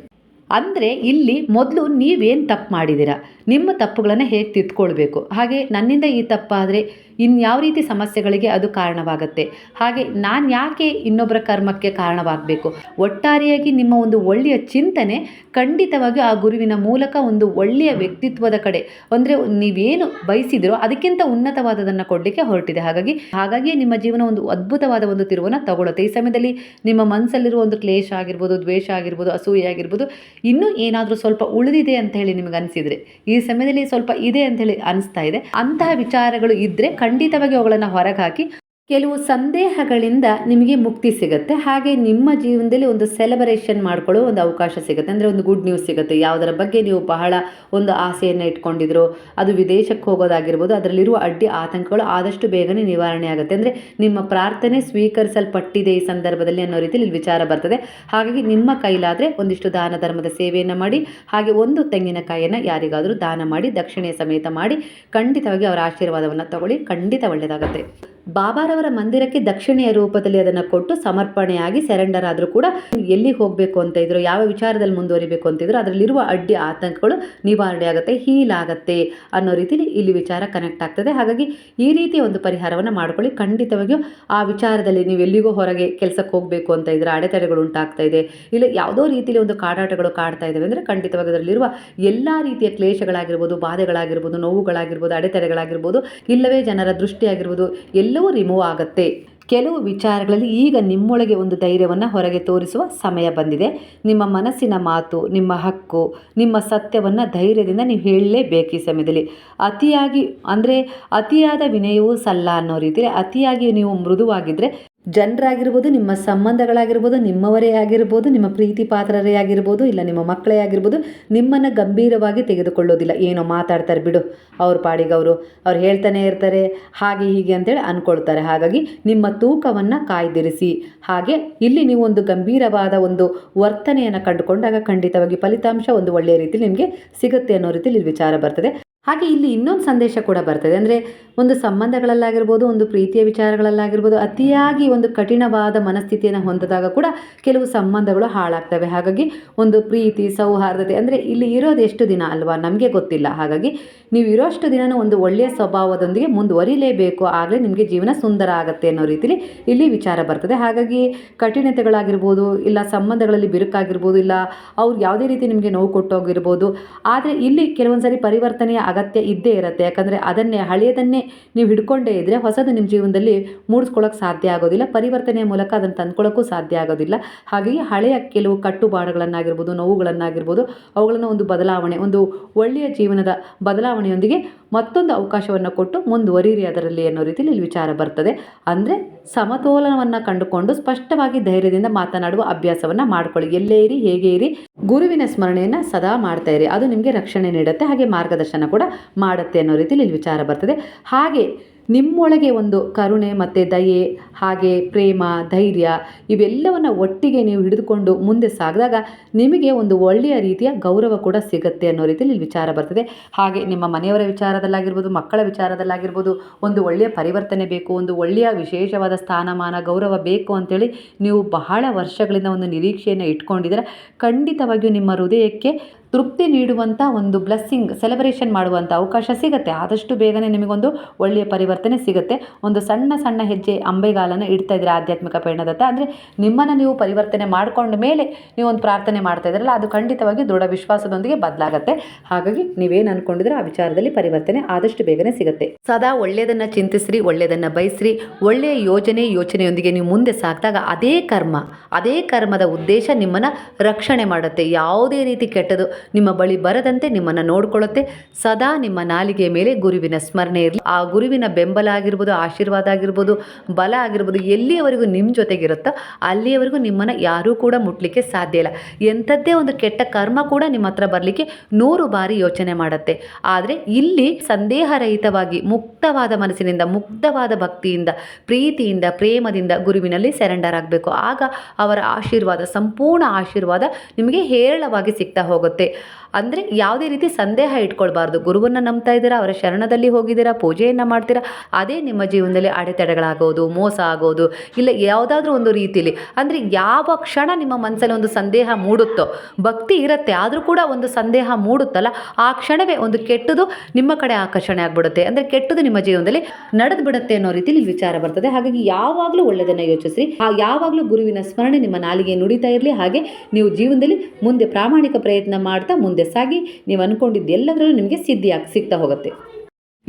ಅಂದರೆ ಇಲ್ಲಿ ಮೊದಲು ನೀವೇನು ತಪ್ಪು ಮಾಡಿದ್ದೀರಾ? ನಿಮ್ಮ ತಪ್ಪುಗಳನ್ನು ಹೇಗೆ ತಿದ್ಕೊಳ್ಬೇಕು? ಹಾಗೆ ನನ್ನಿಂದ ಈ ತಪ್ಪಾದರೆ ಇನ್ಯಾವ ರೀತಿ ಸಮಸ್ಯೆಗಳಿಗೆ ಅದು ಕಾರಣವಾಗುತ್ತೆ? ಹಾಗೆ ನಾನು ಯಾಕೆ ಇನ್ನೊಬ್ಬರ ಕರ್ಮಕ್ಕೆ ಕಾರಣವಾಗಬೇಕು? ಒಟ್ಟಾರೆಯಾಗಿ ನಿಮ್ಮ ಒಂದು ಒಳ್ಳೆಯ ಚಿಂತನೆ ಖಂಡಿತವಾಗಿ ಆ ಗುರುವಿನ ಮೂಲಕ ಒಂದು ಒಳ್ಳೆಯ ವ್ಯಕ್ತಿತ್ವದ ಕಡೆ, ಅಂದರೆ ನೀವೇನು ಬಯಸಿದಿರೋ ಅದಕ್ಕಿಂತ ಉನ್ನತವಾದದನ್ನು ಕೊಡಲಿಕ್ಕೆ ಹೊರಟಿದೆ. ಹಾಗಾಗಿ ಹಾಗಾಗಿ ನಿಮ್ಮ ಜೀವನ ಒಂದು ಅದ್ಭುತವಾದ ಒಂದು ತಿರುವನ್ನು ತಗೊಳ್ಳುತ್ತೆ. ಈ ಸಮಯದಲ್ಲಿ ನಿಮ್ಮ ಮನಸ್ಸಲ್ಲಿರುವ ಒಂದು ಕ್ಲೇಶ ಆಗಿರ್ಬೋದು, ದ್ವೇಷ ಆಗಿರ್ಬೋದು, ಅಸೂಯೆ ಆಗಿರ್ಬೋದು, ಇನ್ನೂ ಏನಾದರೂ ಸ್ವಲ್ಪ ಉಳಿದಿದೆ ಅಂತ ಹೇಳಿ ನಿಮಗೆ ಅನಿಸಿದರೆ, ಈ ಸಮಯದಲ್ಲಿ ಸ್ವಲ್ಪ ಇದೆ ಅಂತ ಹೇಳಿ ಅನಿಸ್ತಾ ಇದೆ. ಅಂತಹ ವಿಚಾರಗಳು ಇದ್ದರೆ ಖಂಡಿತವಾಗಿ ಅವುಗಳನ್ನು ಹೊರಗೆ ಹಾಕಿ ಕೆಲವು ಸಂದೇಹಗಳಿಂದ ನಿಮಗೆ ಮುಕ್ತಿ ಸಿಗುತ್ತೆ. ಹಾಗೆ ನಿಮ್ಮ ಜೀವನದಲ್ಲಿ ಒಂದು ಸೆಲೆಬ್ರೇಷನ್ ಮಾಡ್ಕೊಳ್ಳೋ ಒಂದು ಅವಕಾಶ ಸಿಗುತ್ತೆ. ಅಂದರೆ ಒಂದು ಗುಡ್ ನ್ಯೂಸ್ ಸಿಗುತ್ತೆ. ಯಾವುದರ ಬಗ್ಗೆ ನೀವು ಬಹಳ ಒಂದು ಆಸೆಯನ್ನು ಇಟ್ಕೊಂಡಿದ್ರು, ಅದು ವಿದೇಶಕ್ಕೆ ಹೋಗೋದಾಗಿರ್ಬೋದು, ಅದರಲ್ಲಿರುವ ಅಡ್ಡಿ ಆತಂಕಗಳು ಆದಷ್ಟು ಬೇಗನೆ ನಿವಾರಣೆ ಆಗುತ್ತೆ. ಅಂದರೆ ನಿಮ್ಮ ಪ್ರಾರ್ಥನೆ ಸ್ವೀಕರಿಸಲ್ಪಟ್ಟಿದೆ ಈ ಸಂದರ್ಭದಲ್ಲಿ ಅನ್ನೋ ರೀತಿಯಲ್ಲಿ ವಿಚಾರ ಬರ್ತದೆ. ಹಾಗಾಗಿ ನಿಮ್ಮ ಕೈಲಾದರೆ ಒಂದಿಷ್ಟು ದಾನ ಧರ್ಮದ ಸೇವೆಯನ್ನು ಮಾಡಿ, ಹಾಗೆ ಒಂದು ತೆಂಗಿನಕಾಯಿಯನ್ನು ಯಾರಿಗಾದರೂ ದಾನ ಮಾಡಿ, ದಕ್ಷಿಣೆಯ ಸಮೇತ ಮಾಡಿ, ಖಂಡಿತವಾಗಿ ಅವರ ಆಶೀರ್ವಾದವನ್ನು ತಗೊಳ್ಳಿ. ಖಂಡಿತ ಒಳ್ಳೆಯದಾಗುತ್ತೆ ಬಾಬಾರವರ ಮಂದಿರಕ್ಕೆ ದಕ್ಷಿಣೆಯ ರೂಪದಲ್ಲಿ ಅದನ್ನು ಕೊಟ್ಟು ಸಮರ್ಪಣೆಯಾಗಿ ಸೆರೆಂಡರ್ ಆದರೂ ಕೂಡ ಎಲ್ಲಿ ಹೋಗಬೇಕು ಅಂತ ಇದ್ರು, ಯಾವ ವಿಚಾರದಲ್ಲಿ ಮುಂದುವರಿಬೇಕು ಅಂತಿದ್ರು ಅದರಲ್ಲಿರುವ ಅಡ್ಡಿ ಆತಂಕಗಳು ನಿವಾರಣೆ ಆಗುತ್ತೆ ಹೀಲ್ ಆಗುತ್ತೆ ಅನ್ನೋ ರೀತಿಲಿ ಇಲ್ಲಿ ವಿಚಾರ ಕನೆಕ್ಟ್ ಆಗ್ತದೆ. ಹಾಗಾಗಿ ಈ ರೀತಿಯ ಒಂದು ಪರಿಹಾರವನ್ನು ಮಾಡ್ಕೊಳ್ಳಿ. ಖಂಡಿತವಾಗಿಯೂ ಆ ವಿಚಾರದಲ್ಲಿ ನೀವು ಎಲ್ಲಿಗೋ ಹೊರಗೆ ಕೆಲಸಕ್ಕೆ ಹೋಗಬೇಕು ಅಂತ ಇದ್ರೆ ಅಡೆತಡೆಗಳು ಉಂಟಾಗ್ತಾ ಇದೆ. ಇಲ್ಲ, ಯಾವುದೋ ರೀತಿಯಲ್ಲಿ ಒಂದು ಕಾಡಾಟಗಳು ಕಾಡ್ತಾ ಇದ್ದಾವೆ ಅಂದರೆ ಖಂಡಿತವಾಗಿ ಅದರಲ್ಲಿರುವ ಎಲ್ಲ ರೀತಿಯ ಕ್ಲೇಶಗಳಾಗಿರ್ಬೋದು, ಬಾಧೆಗಳಾಗಿರ್ಬೋದು, ನೋವುಗಳಾಗಿರ್ಬೋದು, ಅಡೆತಡೆಗಳಾಗಿರ್ಬೋದು, ಇಲ್ಲವೇ ಜನರ ದೃಷ್ಟಿ ಆಗಿರ್ಬೋದು ಎಲ್ಲವೂ ರಿಮೂವ್ ಆಗುತ್ತೆ. ಕೆಲವು ವಿಚಾರಗಳಲ್ಲಿ ಈಗ ನಿಮ್ಮೊಳಗೆ ಒಂದು ಧೈರ್ಯವನ್ನು ಹೊರಗೆ ತೋರಿಸುವ ಸಮಯ ಬಂದಿದೆ. ನಿಮ್ಮ ಮನಸ್ಸಿನ ಮಾತು, ನಿಮ್ಮ ಹಕ್ಕು, ನಿಮ್ಮ ಸತ್ಯವನ್ನು ಧೈರ್ಯದಿಂದ ನೀವು ಹೇಳಲೇಬೇಕು ಈ ಸಮಯದಲ್ಲಿ. ಅತಿಯಾಗಿ ಅಂದರೆ ಅತಿಯಾದ ವಿನಯವೂ ಸಲ್ಲ ಅನ್ನೋ ರೀತಿಯಲ್ಲಿ ಅತಿಯಾಗಿ ನೀವು ಮೃದುವಾಗಿದ್ದರೆ ಜನರಾಗಿರ್ಬೋದು, ನಿಮ್ಮ ಸಂಬಂಧಗಳಾಗಿರ್ಬೋದು, ನಿಮ್ಮವರೇ ಆಗಿರ್ಬೋದು, ನಿಮ್ಮ ಪ್ರೀತಿ ಪಾತ್ರರೇ ಆಗಿರ್ಬೋದು, ಇಲ್ಲ ನಿಮ್ಮ ಮಕ್ಕಳೇ ಆಗಿರ್ಬೋದು, ನಿಮ್ಮನ್ನು ಗಂಭೀರವಾಗಿ ತೆಗೆದುಕೊಳ್ಳೋದಿಲ್ಲ. ಏನೋ ಮಾತಾಡ್ತಾರೆ ಬಿಡು. ಅವ್ರ ಪಾಡಿಗೆ ಅವರು, ಅವ್ರು ಹೇಳ್ತಾನೆ ಇರ್ತಾರೆ, ಹಾಗೆ ಹೀಗೆ ಅಂತೇಳಿ ಅಂದ್ಕೊಳ್ತಾರೆ ಹಾಗಾಗಿ ನಿಮ್ಮ ತೂಕವನ್ನು ಕಾಯ್ದಿರಿಸಿ. ಹಾಗೆ ಇಲ್ಲಿ ನೀವು ಒಂದು ಗಂಭೀರವಾದ ಒಂದು ವರ್ತನೆಯನ್ನು ಕಂಡುಕೊಂಡಾಗ ಖಂಡಿತವಾಗಿ ಫಲಿತಾಂಶ ಒಂದು ಒಳ್ಳೆಯ ರೀತಿಯಲ್ಲಿ ನಿಮಗೆ ಸಿಗುತ್ತೆ ಅನ್ನೋ ರೀತಿಯಲ್ಲಿ ವಿಚಾರ ಬರ್ತದೆ. ಹಾಗೆ ಇಲ್ಲಿ ಇನ್ನೊಂದು ಸಂದೇಶ ಕೂಡ ಬರ್ತದೆ. ಅಂದರೆ ಒಂದು ಸಂಬಂಧಗಳಲ್ಲಾಗಿರ್ಬೋದು, ಒಂದು ಪ್ರೀತಿಯ ವಿಚಾರಗಳಲ್ಲಾಗಿರ್ಬೋದು, ಅತಿಯಾಗಿ ಒಂದು ಕಠಿಣವಾದ ಮನಸ್ಥಿತಿಯನ್ನು ಹೊಂದಿದಾಗ ಕೂಡ ಕೆಲವು ಸಂಬಂಧಗಳು ಹಾಳಾಗ್ತವೆ. ಹಾಗಾಗಿ ಒಂದು ಪ್ರೀತಿ, ಸೌಹಾರ್ದತೆ, ಅಂದರೆ ಇಲ್ಲಿ ಇರೋದು ಎಷ್ಟು ದಿನ ಅಲ್ವಾ? ನಮಗೆ ಗೊತ್ತಿಲ್ಲ. ಹಾಗಾಗಿ ನೀವು ಇರೋಷ್ಟು ದಿನನೂ ಒಂದು ಒಳ್ಳೆಯ ಸ್ವಭಾವದೊಂದಿಗೆ ಮುಂದುವರಿಲೇಬೇಕು. ಆಗಲೇ ನಿಮಗೆ ಜೀವನ ಸುಂದರ ಆಗುತ್ತೆ ಅನ್ನೋ ರೀತಿಲಿ ಇಲ್ಲಿ ವಿಚಾರ ಬರ್ತದೆ. ಹಾಗಾಗಿ ಕಠಿಣತೆಗಳಾಗಿರ್ಬೋದು, ಇಲ್ಲ ಸಂಬಂಧಗಳಲ್ಲಿ ಬಿರುಕಾಗಿರ್ಬೋದು, ಇಲ್ಲ ಅವ್ರು ಯಾವುದೇ ರೀತಿ ನಿಮಗೆ ನೋವು ಕೊಟ್ಟೋಗಿರ್ಬೋದು, ಆದರೆ ಇಲ್ಲಿ ಕೆಲವೊಂದು ಸರಿ ಪರಿವರ್ತನೆಯ ಅಗತ್ಯ ಇದ್ದೇ ಇರುತ್ತೆ. ಯಾಕಂದರೆ ಅದನ್ನೇ, ಹಳೆಯದನ್ನೇ ನೀವು ಹಿಡ್ಕೊಂಡೇ ಇದ್ದರೆ ಹೊಸದು ನಿಮ್ಮ ಜೀವನದಲ್ಲಿ ಮೂಡಿಸ್ಕೊಳ್ಳೋಕೆ ಸಾಧ್ಯ ಆಗೋದಿಲ್ಲ, ಪರಿವರ್ತನೆಯ ಮೂಲಕ ಅದನ್ನು ತಂದ್ಕೊಳ್ಳೋಕ್ಕೂ ಸಾಧ್ಯ ಆಗೋದಿಲ್ಲ. ಹಾಗೆಯೇ ಹಳೆಯ ಕೆಲವು ಕಟ್ಟುಬಾಡುಗಳನ್ನಾಗಿರ್ಬೋದು ನೋವುಗಳನ್ನಾಗಿರ್ಬೋದು, ಅವುಗಳನ್ನು ಒಂದು ಬದಲಾವಣೆ, ಒಂದು ಒಳ್ಳೆಯ ಜೀವನದ ಬದಲಾವಣೆಯೊಂದಿಗೆ ಮತ್ತೊಂದು ಅವಕಾಶವನ್ನು ಕೊಟ್ಟು ಮುಂದುವರಿರಿ ಅದರಲ್ಲಿ ಅನ್ನೋ ರೀತಿಯಲ್ಲಿ ವಿಚಾರ ಬರ್ತದೆ. ಅಂದರೆ ಸಮತೋಲನವನ್ನು ಕಂಡುಕೊಂಡು ಸ್ಪಷ್ಟವಾಗಿ ಧೈರ್ಯದಿಂದ ಮಾತನಾಡುವ ಅಭ್ಯಾಸವನ್ನು ಮಾಡಿಕೊಳ್ಳಿ. ಎಲ್ಲೇ ಇರಿ, ಹೇಗೆ ಇರಿ, ಗುರುವಿನ ಸ್ಮರಣೆಯನ್ನು ಸದಾ ಮಾಡ್ತಾ ಇರಿ. ಅದು ನಿಮಗೆ ರಕ್ಷಣೆ ನೀಡುತ್ತೆ, ಹಾಗೆ ಮಾರ್ಗದರ್ಶನ ಕೂಡ ಮಾಡುತ್ತೆ ಅನ್ನೋ ರೀತಿಯಲ್ಲಿ ಇಲ್ಲಿ ವಿಚಾರ ಬರ್ತದೆ. ಹಾಗೆ ನಿಮ್ಮೊಳಗೆ ಒಂದು ಕರುಣೆ ಮತ್ತು ದಯೆ, ಹಾಗೆ ಪ್ರೇಮ, ಧೈರ್ಯ ಇವೆಲ್ಲವನ್ನು ಒಟ್ಟಿಗೆ ನೀವು ಹಿಡಿದುಕೊಂಡು ಮುಂದೆ ಸಾಗಿದಾಗ ನಿಮಗೆ ಒಂದು ಒಳ್ಳೆಯ ರೀತಿಯ ಗೌರವ ಕೂಡ ಸಿಗುತ್ತೆ ಅನ್ನೋ ರೀತಿಯಲ್ಲಿ ಇಲ್ಲಿ ವಿಚಾರ ಬರ್ತದೆ. ಹಾಗೆ ನಿಮ್ಮ ಮನೆಯವರ ವಿಚಾರದಲ್ಲಾಗಿರ್ಬೋದು, ಮಕ್ಕಳ ವಿಚಾರದಲ್ಲಾಗಿರ್ಬೋದು, ಒಂದು ಒಳ್ಳೆಯ ಪರಿವರ್ತನೆ ಬೇಕು, ಒಂದು ಒಳ್ಳೆಯ ವಿಶೇಷವಾದ ಸ್ಥಾನಮಾನ, ಗೌರವ ಬೇಕು ಅಂತೇಳಿ ನೀವು ಬಹಳ ವರ್ಷಗಳಿಂದ ಒಂದು ನಿರೀಕ್ಷೆಯನ್ನು ಇಟ್ಕೊಂಡಿದ್ದೀರ. ಖಂಡಿತವಾಗಿಯೂ ನಿಮ್ಮ ಹೃದಯಕ್ಕೆ ತೃಪ್ತಿ ನೀಡುವಂಥ ಒಂದು ಬ್ಲೆಸ್ಸಿಂಗ್, ಸೆಲೆಬ್ರೇಷನ್ ಮಾಡುವಂಥ ಅವಕಾಶ ಸಿಗುತ್ತೆ. ಆದಷ್ಟು ಬೇಗನೆ ನಿಮಗೊಂದು ಒಳ್ಳೆಯ ಪರಿವರ್ತನೆ ಸಿಗುತ್ತೆ. ಒಂದು ಸಣ್ಣ ಸಣ್ಣ ಹೆಜ್ಜೆ ಅಂಬೆಗಾಲನ ಇಡ್ತಾ ಇದ್ದೀರಾ ಆಧ್ಯಾತ್ಮಿಕ ಪಯಣದತ್ತ? ಅಂದರೆ ನಿಮ್ಮನ್ನು ನೀವು ಪರಿವರ್ತನೆ ಮಾಡಿಕೊಂಡ ಮೇಲೆ ನೀವು ಒಂದು ಪ್ರಾರ್ಥನೆ ಮಾಡ್ತಾ ಇದ್ದೀರಲ್ಲ ಅದು ಖಂಡಿತವಾಗಿ ದೃಢ ವಿಶ್ವಾಸದೊಂದಿಗೆ ಬದಲಾಗುತ್ತೆ. ಹಾಗಾಗಿ ನೀವೇನು ಅಂದ್ಕೊಂಡಿದ್ರೆ ಆ ವಿಚಾರದಲ್ಲಿ ಪರಿವರ್ತನೆ ಆದಷ್ಟು ಬೇಗನೆ ಸಿಗುತ್ತೆ. ಸದಾ ಒಳ್ಳೆಯದನ್ನು ಚಿಂತಿಸ್ರಿ, ಒಳ್ಳೆಯದನ್ನು ಬಯಸ್ರಿ. ಒಳ್ಳೆಯ ಯೋಜನೆ, ಯೋಚನೆಯೊಂದಿಗೆ ನೀವು ಮುಂದೆ ಸಾಕಿದಾಗ ಅದೇ ಕರ್ಮ, ಅದೇ ಕರ್ಮದ ಉದ್ದೇಶ ನಿಮ್ಮನ್ನು ರಕ್ಷಣೆ ಮಾಡುತ್ತೆ. ಯಾವುದೇ ರೀತಿ ಕೆಟ್ಟದು ನಿಮ್ಮ ಬಳಿ ಬರದಂತೆ ನಿಮ್ಮನ್ನು ನೋಡಿಕೊಳ್ಳುತ್ತೆ. ಸದಾ ನಿಮ್ಮ ನಾಲಿಗೆಯ ಮೇಲೆ ಗುರುವಿನ ಸ್ಮರಣೆ ಇರಲಿ. ಆ ಗುರುವಿನ ಬೆಂಬಲ ಆಗಿರ್ಬೋದು, ಆಶೀರ್ವಾದ ಆಗಿರ್ಬೋದು, ಬಲ ಆಗಿರ್ಬೋದು, ಎಲ್ಲಿಯವರೆಗೂ ನಿಮ್ಮ ಜೊತೆಗಿರುತ್ತೋ ಅಲ್ಲಿಯವರೆಗೂ ನಿಮ್ಮನ್ನು ಯಾರೂ ಕೂಡ ಮುಟ್ಲಿಕ್ಕೆ ಸಾಧ್ಯ ಇಲ್ಲ. ಎಂಥದ್ದೇ ಒಂದು ಕೆಟ್ಟ ಕರ್ಮ ಕೂಡ ನಿಮ್ಮ ಹತ್ರ ಬರಲಿಕ್ಕೆ ನೂರು ಬಾರಿ ಯೋಚನೆ ಮಾಡುತ್ತೆ. ಆದರೆ ಇಲ್ಲಿ ಸಂದೇಹರಹಿತವಾಗಿ, ಮುಕ್ತವಾದ ಮನಸ್ಸಿನಿಂದ ಮುಕ್ತವಾದ ಭಕ್ತಿಯಿಂದ, ಪ್ರೀತಿಯಿಂದ, ಪ್ರೇಮದಿಂದ ಗುರುವಿನಲ್ಲಿ ಸೆರೆಂಡರ್ ಆಗಬೇಕು. ಆಗ ಅವರ ಆಶೀರ್ವಾದ, ಸಂಪೂರ್ಣ ಆಶೀರ್ವಾದ ನಿಮಗೆ ಹೇರಳವಾಗಿ ಸಿಗ್ತಾ ಹೋಗುತ್ತೆ. ಅಂದರೆ ಯಾವುದೇ ರೀತಿ ಸಂದೇಹ ಇಟ್ಕೊಳ್ಬಾರ್ದು. ಗುರುವನ್ನು ನಂಬ್ತಾ ಇದ್ದೀರಾ, ಅವರ ಶರಣದಲ್ಲಿ ಹೋಗಿದ್ದೀರಾ, ಪೂಜೆಯನ್ನು ಮಾಡ್ತೀರಾ, ಅದೇ ನಿಮ್ಮ ಜೀವನದಲ್ಲಿ ಅಡೆತಡೆಗಳಾಗೋದು, ಮೋಸ ಆಗೋದು, ಇಲ್ಲ ಯಾವುದಾದ್ರೂ ಒಂದು ರೀತಿಯಲ್ಲಿ ಅಂದರೆ ಯಾವ ಕ್ಷಣ ನಿಮ್ಮ ಮನಸ್ಸಲ್ಲಿ ಒಂದು ಸಂದೇಹ ಮೂಡುತ್ತೋ, ಭಕ್ತಿ ಇರುತ್ತೆ, ಆದರೂ ಕೂಡ ಒಂದು ಸಂದೇಹ ಮೂಡುತ್ತಲ್ಲ, ಆ ಕ್ಷಣವೇ ಒಂದು ಕೆಟ್ಟದು ನಿಮ್ಮ ಕಡೆ ಆಕರ್ಷಣೆ ಆಗ್ಬಿಡುತ್ತೆ. ಅಂದರೆ ಕೆಟ್ಟದು ನಿಮ್ಮ ಜೀವನದಲ್ಲಿ ನಡೆದು ಬಿಡುತ್ತೆ ಅನ್ನೋ ರೀತಿಯಲ್ಲಿ ವಿಚಾರ ಬರ್ತದೆ. ಹಾಗಾಗಿ ಯಾವಾಗಲೂ ಒಳ್ಳೆಯದನ್ನು ಯೋಚಿಸಿ ಯಾವಾಗಲೂ ಗುರುವಿನ ಸ್ಮರಣೆ ನಿಮ್ಮ ನಾಲಿಗೆ ನುಡಿತಾ ಇರಲಿ. ಹಾಗೆ ನೀವು ಜೀವನದಲ್ಲಿ ಮುಂದೆ ಪ್ರಾಮಾಣಿಕ ಪ್ರಯತ್ನ ಮಾಡ್ತಾ ಮುಂದೆ ಸಾಗಿ ನೀವು ಅಂದ್ಕೊಂಡಿದ್ದು ಎಲ್ಲದರಲ್ಲೂ ನಿಮಗೆ ಸಿದ್ಧಿಯಾಗಿ ಸಿಗ್ತಾ ಹೋಗುತ್ತೆ.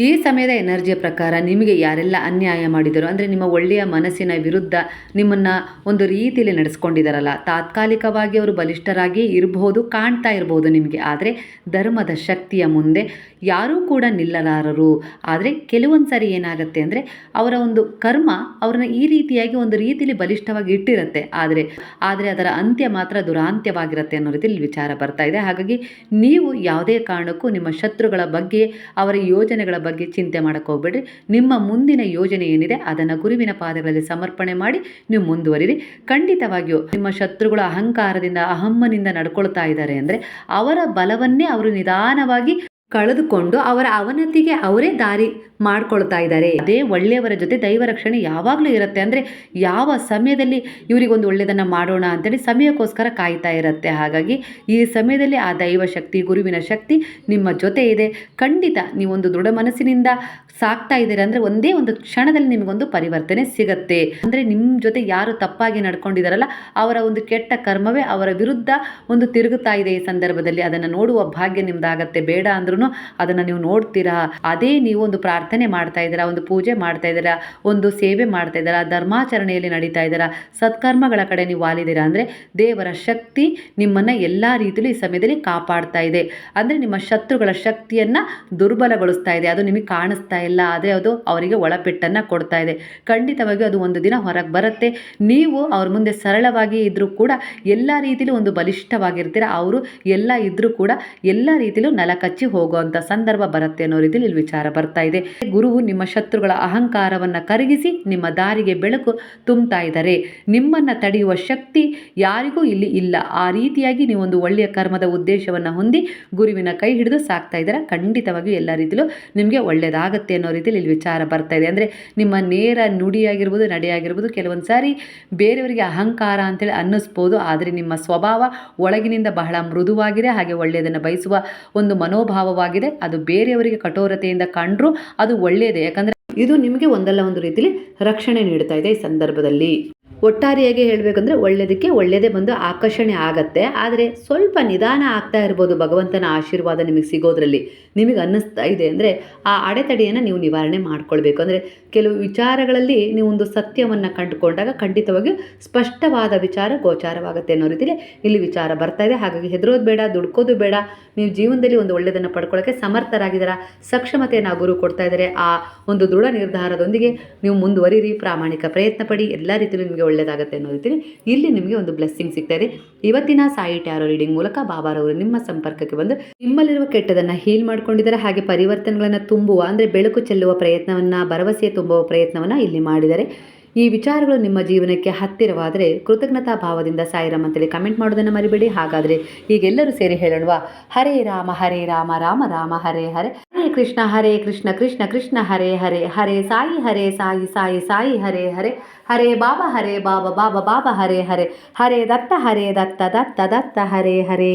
ಈ ಸಮಯದ ಎನರ್ಜಿಯ ಪ್ರಕಾರ ನಿಮಗೆ ಯಾರೆಲ್ಲ ಅನ್ಯಾಯ ಮಾಡಿದರು, ಅಂದರೆ ನಿಮ್ಮ ಒಳ್ಳೆಯ ಮನಸ್ಸಿನ ವಿರುದ್ಧ ನಿಮ್ಮನ್ನು ಒಂದು ರೀತಿಯಲ್ಲಿ ನಡೆಸ್ಕೊಂಡಿದ್ದಾರಲ್ಲ, ತಾತ್ಕಾಲಿಕವಾಗಿ ಅವರು ಬಲಿಷ್ಠರಾಗಿ ಇರಬಹುದು ಕಾಣ್ತಾ ಇರಬಹುದು ನಿಮಗೆ. ಆದರೆ ಧರ್ಮದ ಶಕ್ತಿಯ ಮುಂದೆ ಯಾರೂ ಕೂಡ ನಿಲ್ಲಲಾರರು. ಆದರೆ ಕೆಲವೊಂದು ಸಾರಿ ಏನಾಗುತ್ತೆ ಅಂದರೆ ಅವರ ಒಂದು ಕರ್ಮ ಅವ್ರನ್ನ ಈ ರೀತಿಯಾಗಿ ಒಂದು ರೀತಿಯಲ್ಲಿ ಬಲಿಷ್ಠವಾಗಿ ಇಟ್ಟಿರುತ್ತೆ. ಆದರೆ ಆದರೆ ಅದರ ಅಂತ್ಯ ಮಾತ್ರ ದುರಾಂತ್ಯವಾಗಿರುತ್ತೆ ಅನ್ನೋ ರೀತಿಯಲ್ಲಿ ವಿಚಾರ ಬರ್ತಾ ಇದೆ. ಹಾಗಾಗಿ ನೀವು ಯಾವುದೇ ಕಾರಣಕ್ಕೂ ನಿಮ್ಮ ಶತ್ರುಗಳ ಬಗ್ಗೆ, ಅವರ ಯೋಜನೆಗಳ ಬಗ್ಗೆ ಚಿಂತೆ ಮಾಡೋಕ್ಕೆ ಹೋಗ್ಬೇಡ್ರಿ. ನಿಮ್ಮ ಮುಂದಿನ ಯೋಜನೆ ಏನಿದೆ, ಅದನ್ನು ಗುರುವಿನ ಪಾದಗಳಲ್ಲಿ ಸಮರ್ಪಣೆ ಮಾಡಿ ನೀವು ಮುಂದುವರಿರಿ. ಖಂಡಿತವಾಗಿಯೂ ನಿಮ್ಮ ಶತ್ರುಗಳು ಅಹಂಕಾರದಿಂದ, ಅಹಮ್ಮನಿಂದ ನಡ್ಕೊಳ್ತಾ ಇದ್ದಾರೆ ಅಂದರೆ ಅವರ ಬಲವನ್ನೇ ಅವರು ನಿಧಾನವಾಗಿ ಕಳೆದುಕೊಂಡು ಅವರ ಅವನತಿಗೆ ಅವರೇ ದಾರಿ ಮಾಡ್ಕೊಳ್ತಾ ಇದ್ದಾರೆ. ಅದೇ ಒಳ್ಳೆಯವರ ಜೊತೆ ದೈವ ರಕ್ಷಣೆ ಯಾವಾಗಲೂ ಇರುತ್ತೆ. ಅಂದರೆ ಯಾವ ಸಮಯದಲ್ಲಿ ಇವರಿಗೊಂದು ಒಳ್ಳೆಯದನ್ನು ಮಾಡೋಣ ಅಂತೇಳಿ ಸಮಯಕ್ಕೋಸ್ಕರ ಕಾಯ್ತಾ ಇರುತ್ತೆ. ಹಾಗಾಗಿ ಈ ಸಮಯದಲ್ಲಿ ಆ ದೈವ ಶಕ್ತಿ, ಗುರುವಿನ ಶಕ್ತಿ ನಿಮ್ಮ ಜೊತೆ ಇದೆ. ಖಂಡಿತ ನೀವೊಂದು ದೃಢ ಮನಸ್ಸಿನಿಂದ ಸಾಕ್ತಾ ಇದ್ದೀರ ಅಂದರೆ ಒಂದೇ ಒಂದು ಕ್ಷಣದಲ್ಲಿ ನಿಮಗೊಂದು ಪರಿವರ್ತನೆ ಸಿಗತ್ತೆ. ಅಂದರೆ ನಿಮ್ಮ ಜೊತೆ ಯಾರು ತಪ್ಪಾಗಿ ನಡ್ಕೊಂಡಿದ್ದಾರಲ್ಲ ಅವರ ಒಂದು ಕೆಟ್ಟ ಕರ್ಮವೇ ಅವರ ವಿರುದ್ಧ ಒಂದು ತಿರುಗುತ್ತಾ ಇದೆ ಈ ಸಂದರ್ಭದಲ್ಲಿ. ಅದನ್ನು ನೋಡುವ ಭಾಗ್ಯ ನಿಮ್ದಾಗತ್ತೆ. ಬೇಡ ಅಂದ್ರೂ ಅದನ್ನು ನೀವು ನೋಡ್ತೀರಾ? ಅದೇ ನೀವು ಒಂದು ಪ್ರಾರ್ಥನೆ ಮಾಡ್ತಾ ಇದ್ದೀರಾ, ಒಂದು ಪೂಜೆ ಮಾಡ್ತಾ ಇದ್ದೀರಾ, ಒಂದು ಸೇವೆ ಮಾಡ್ತಾ ಇದ್ದೀರಾ, ಧರ್ಮಾಚರಣೆಯಲ್ಲಿ ನಡೀತಾ ಇದ್ದೀರಾ, ಸತ್ಕರ್ಮಗಳ ಕಡೆ ನೀವು ವಾಲಿದ್ದೀರಾ ಅಂದರೆ ದೇವರ ಶಕ್ತಿ ನಿಮ್ಮನ್ನು ಎಲ್ಲ ರೀತಿಯಲ್ಲೂ ಈ ಸಮಯದಲ್ಲಿ ಕಾಪಾಡ್ತಾ ಇದೆ. ಅಂದರೆ ನಿಮ್ಮ ಶತ್ರುಗಳ ಶಕ್ತಿಯನ್ನು ದುರ್ಬಲಗೊಳಿಸ್ತಾ ಇದೆ. ಅದು ನಿಮಗೆ ಕಾಣಿಸ್ತಾ ಇಲ್ಲ ಆದರೆ ಅದು ಅವರಿಗೆ ಒಳಪೆಟ್ಟನ್ನು ಕೊಡ್ತಾ ಇದೆ. ಖಂಡಿತವಾಗಿ ಅದು ಒಂದು ದಿನ ಹೊರಗೆ ಬರುತ್ತೆ. ನೀವು ಅವ್ರ ಮುಂದೆ ಸರಳವಾಗಿ ಇದ್ದರೂ ಕೂಡ ಎಲ್ಲ ರೀತಿಯಲ್ಲೂ ಒಂದು ಬಲಿಷ್ಠವಾಗಿರ್ತೀರ. ಅವರು ಎಲ್ಲ ಇದ್ದರೂ ಕೂಡ ಎಲ್ಲ ರೀತಿಯಲ್ಲೂ ನೆಲ ಕಚ್ಚಿ ಹೋಗುವಂಥ ಸಂದರ್ಭ ಬರುತ್ತೆ ಅನ್ನೋ ರೀತಿಯಲ್ಲಿ ಇಲ್ಲಿ ವಿಚಾರ ಬರ್ತಾ ಇದೆ. ಗುರುವು ನಿಮ್ಮ ಶತ್ರುಗಳ ಅಹಂಕಾರವನ್ನು ಕರಗಿಸಿ ನಿಮ್ಮ ದಾರಿಗೆ ಬೆಳಕು ತುಂಬ್ತಾ ಇದ್ದಾರೆ. ನಿಮ್ಮನ್ನು ತಡೆಯುವ ಶಕ್ತಿ ಯಾರಿಗೂ ಇಲ್ಲಿ ಇಲ್ಲ. ಆ ರೀತಿಯಾಗಿ ನೀವು ಒಂದು ಒಳ್ಳೆಯ ಕರ್ಮದ ಉದ್ದೇಶವನ್ನು ಹೊಂದಿ ಗುರುವಿನ ಕೈ ಹಿಡಿದು ಸಾಕ್ತಾ ಇದ್ದೀರಾ? ಖಂಡಿತವಾಗಿಯೂ ಎಲ್ಲ ರೀತಿಯಲ್ಲೂ ನಿಮಗೆ ಒಳ್ಳೆಯದಾಗತ್ತೆ ಅನ್ನೋ ರೀತಿಯಲ್ಲಿ ಇಲ್ಲಿ ವಿಚಾರ ಬರ್ತಾ ಇದೆ. ಅಂದರೆ ನಿಮ್ಮ ನೇರ ನುಡಿಯಾಗಿರ್ಬೋದು, ನಡೆಯಾಗಿರ್ಬೋದು, ಕೆಲವೊಂದು ಸಾರಿ ಬೇರೆಯವರಿಗೆ ಅಹಂಕಾರ ಅಂತೇಳಿ ಅನ್ನಿಸ್ಬೋದು. ಆದರೆ ನಿಮ್ಮ ಸ್ವಭಾವ ಒಳಗಿನಿಂದ ಬಹಳ ಮೃದುವಾಗಿದೆ. ಹಾಗೆ ಒಳ್ಳೆಯದನ್ನು ಬಯಸುವ ಒಂದು ಮನೋಭಾವವಾಗಿದೆ ಅದು ಬೇರೆಯವರಿಗೆ ಕಠೋರತೆಯಿಂದ ಕಂಡ್ರೂ ಅದು ಒಳ್ಳೆಯದೇ ಯಾಕಂದ್ರೆ ಇದು ನಿಮಗೆ ಒಂದಲ್ಲ ಒಂದು ರೀತಿಯಲ್ಲಿ ರಕ್ಷಣೆ ನೀಡ್ತಾ ಇದೆ ಈ ಸಂದರ್ಭದಲ್ಲಿ. ಒಟ್ಟಾರೆಯಾಗಿ ಹೇಳಬೇಕಂದ್ರೆ ಒಳ್ಳೆಯದಕ್ಕೆ ಒಳ್ಳೆಯದೇ ಬಂದು ಆಕರ್ಷಣೆ ಆಗತ್ತೆ. ಆದರೆ ಸ್ವಲ್ಪ ನಿಧಾನ ಆಗ್ತಾ ಇರ್ಬೋದು ಭಗವಂತನ ಆಶೀರ್ವಾದ ನಿಮಗೆ ಸಿಗೋದ್ರಲ್ಲಿ. ನಿಮಗೆ ಅನ್ನಿಸ್ತಾ ಇದೆ ಅಂದರೆ ಆ ಅಡೆತಡೆಯನ್ನು ನೀವು ನಿವಾರಣೆ ಮಾಡ್ಕೊಳ್ಬೇಕು. ಅಂದರೆ ಕೆಲವು ವಿಚಾರಗಳಲ್ಲಿ ನೀವು ಒಂದು ಸತ್ಯವನ್ನು ಕಂಡುಕೊಂಡಾಗ ಖಂಡಿತವಾಗಿ ಸ್ಪಷ್ಟವಾದ ವಿಚಾರ ಗೋಚಾರವಾಗುತ್ತೆ ಅನ್ನೋ ರೀತಿಯಲ್ಲಿ ಇಲ್ಲಿ ವಿಚಾರ ಬರ್ತಾ ಇದೆ. ಹಾಗಾಗಿ ಹೆದರೋದು ಬೇಡ, ದುಡ್ಕೋದು ಬೇಡ. ನೀವು ಜೀವನದಲ್ಲಿ ಒಂದು ಒಳ್ಳೆಯದನ್ನು ಪಡ್ಕೊಳ್ಳೋಕ್ಕೆ ಸಮರ್ಥರಾಗಿದ್ದೀರಾ? ಸಕ್ಷಮತೆಯನ್ನು ಗುರು ಕೊಡ್ತಾ ಇದ್ದಾರೆ. ಆ ಒಂದು ದೃಢ ನಿರ್ಧಾರದೊಂದಿಗೆ ನೀವು ಮುಂದುವರಿರಿ, ಪ್ರಾಮಾಣಿಕ ಪ್ರಯತ್ನ ಪಡಿ ಎಲ್ಲ ರೀತಿಯಲ್ಲೂ ನಿಮಗೆ ಒಳ್ಳೆಯದಾಗುತ್ತೆ ಅನ್ನೋ ರೀತಿಯಲ್ಲಿ ಇಲ್ಲಿ ನಿಮಗೆ ಒಂದು ಬ್ಲೆಸ್ಸಿಂಗ್ ಸಿಗ್ತಾ ಇದೆ. ಇವತ್ತಿನ ಸಾಯಿ ಟ್ಯಾರೋ ರೀಡಿಂಗ್ ಮೂಲಕ ಬಾಬಾರವರು ನಿಮ್ಮ ಸಂಪರ್ಕಕ್ಕೆ ಬಂದು ನಿಮ್ಮಲ್ಲಿರುವ ಕೆಟ್ಟದನ್ನು ಹೀಲ್ ಮಾಡ್ಕೊಂಡಿದ್ದಾರೆ. ಹಾಗೆ ಪರಿವರ್ತನೆಗಳನ್ನು ತುಂಬುವ, ಅಂದರೆ ಬೆಳಕು ಚೆಲ್ಲುವ ಪ್ರಯತ್ನವನ್ನು, ಭರವಸೆ ತುಂಬುವ ಪ್ರಯತ್ನವನ್ನು ಇಲ್ಲಿ ಮಾಡಿದ್ದಾರೆ ಈ ವಿಚಾರಗಳು ನಿಮ್ಮ ಜೀವನಕ್ಕೆ ಹತ್ತಿರವಾದರೆ ಕೃತಜ್ಞತಾ ಭಾವದಿಂದ ಸಾಯಿರಾಮ್ ಅಂತೇಳಿ ಕಮೆಂಟ್ ಮಾಡೋದನ್ನು ಮರಿಬೇಡಿ. ಹಾಗಾದರೆ ಈಗೆಲ್ಲರೂ ಸೇರಿ ಹೇಳೋಣ ಹರೇ ರಾಮ ಹರೇ ರಾಮ ರಾಮ ರಾಮ, ಹರೇ ಹರೇ. ಹರೇ ಕೃಷ್ಣ ಹರೇ ಕೃಷ್ಣ ಕೃಷ್ಣ ಕೃಷ್ಣ, ಹರೇ ಹರೇ. ಹರೇ ಸಾಯಿ ಹರೇ ಸಾಯಿ ಸಾಯಿ ಸಾಯಿ, ಹರೇ ಹರೇ. ಹರೇ ಬಾಬಾ ಹರೇ ಬಾಬಾ ಬಾಬಾ ಬಾಬಾ, ಹರೇ ಹರೇ. ಹರೇ ದತ್ತ ಹರೇ ದತ್ತ ದತ್ತ ದತ್ತ, ಹರೇ ಹರೇ.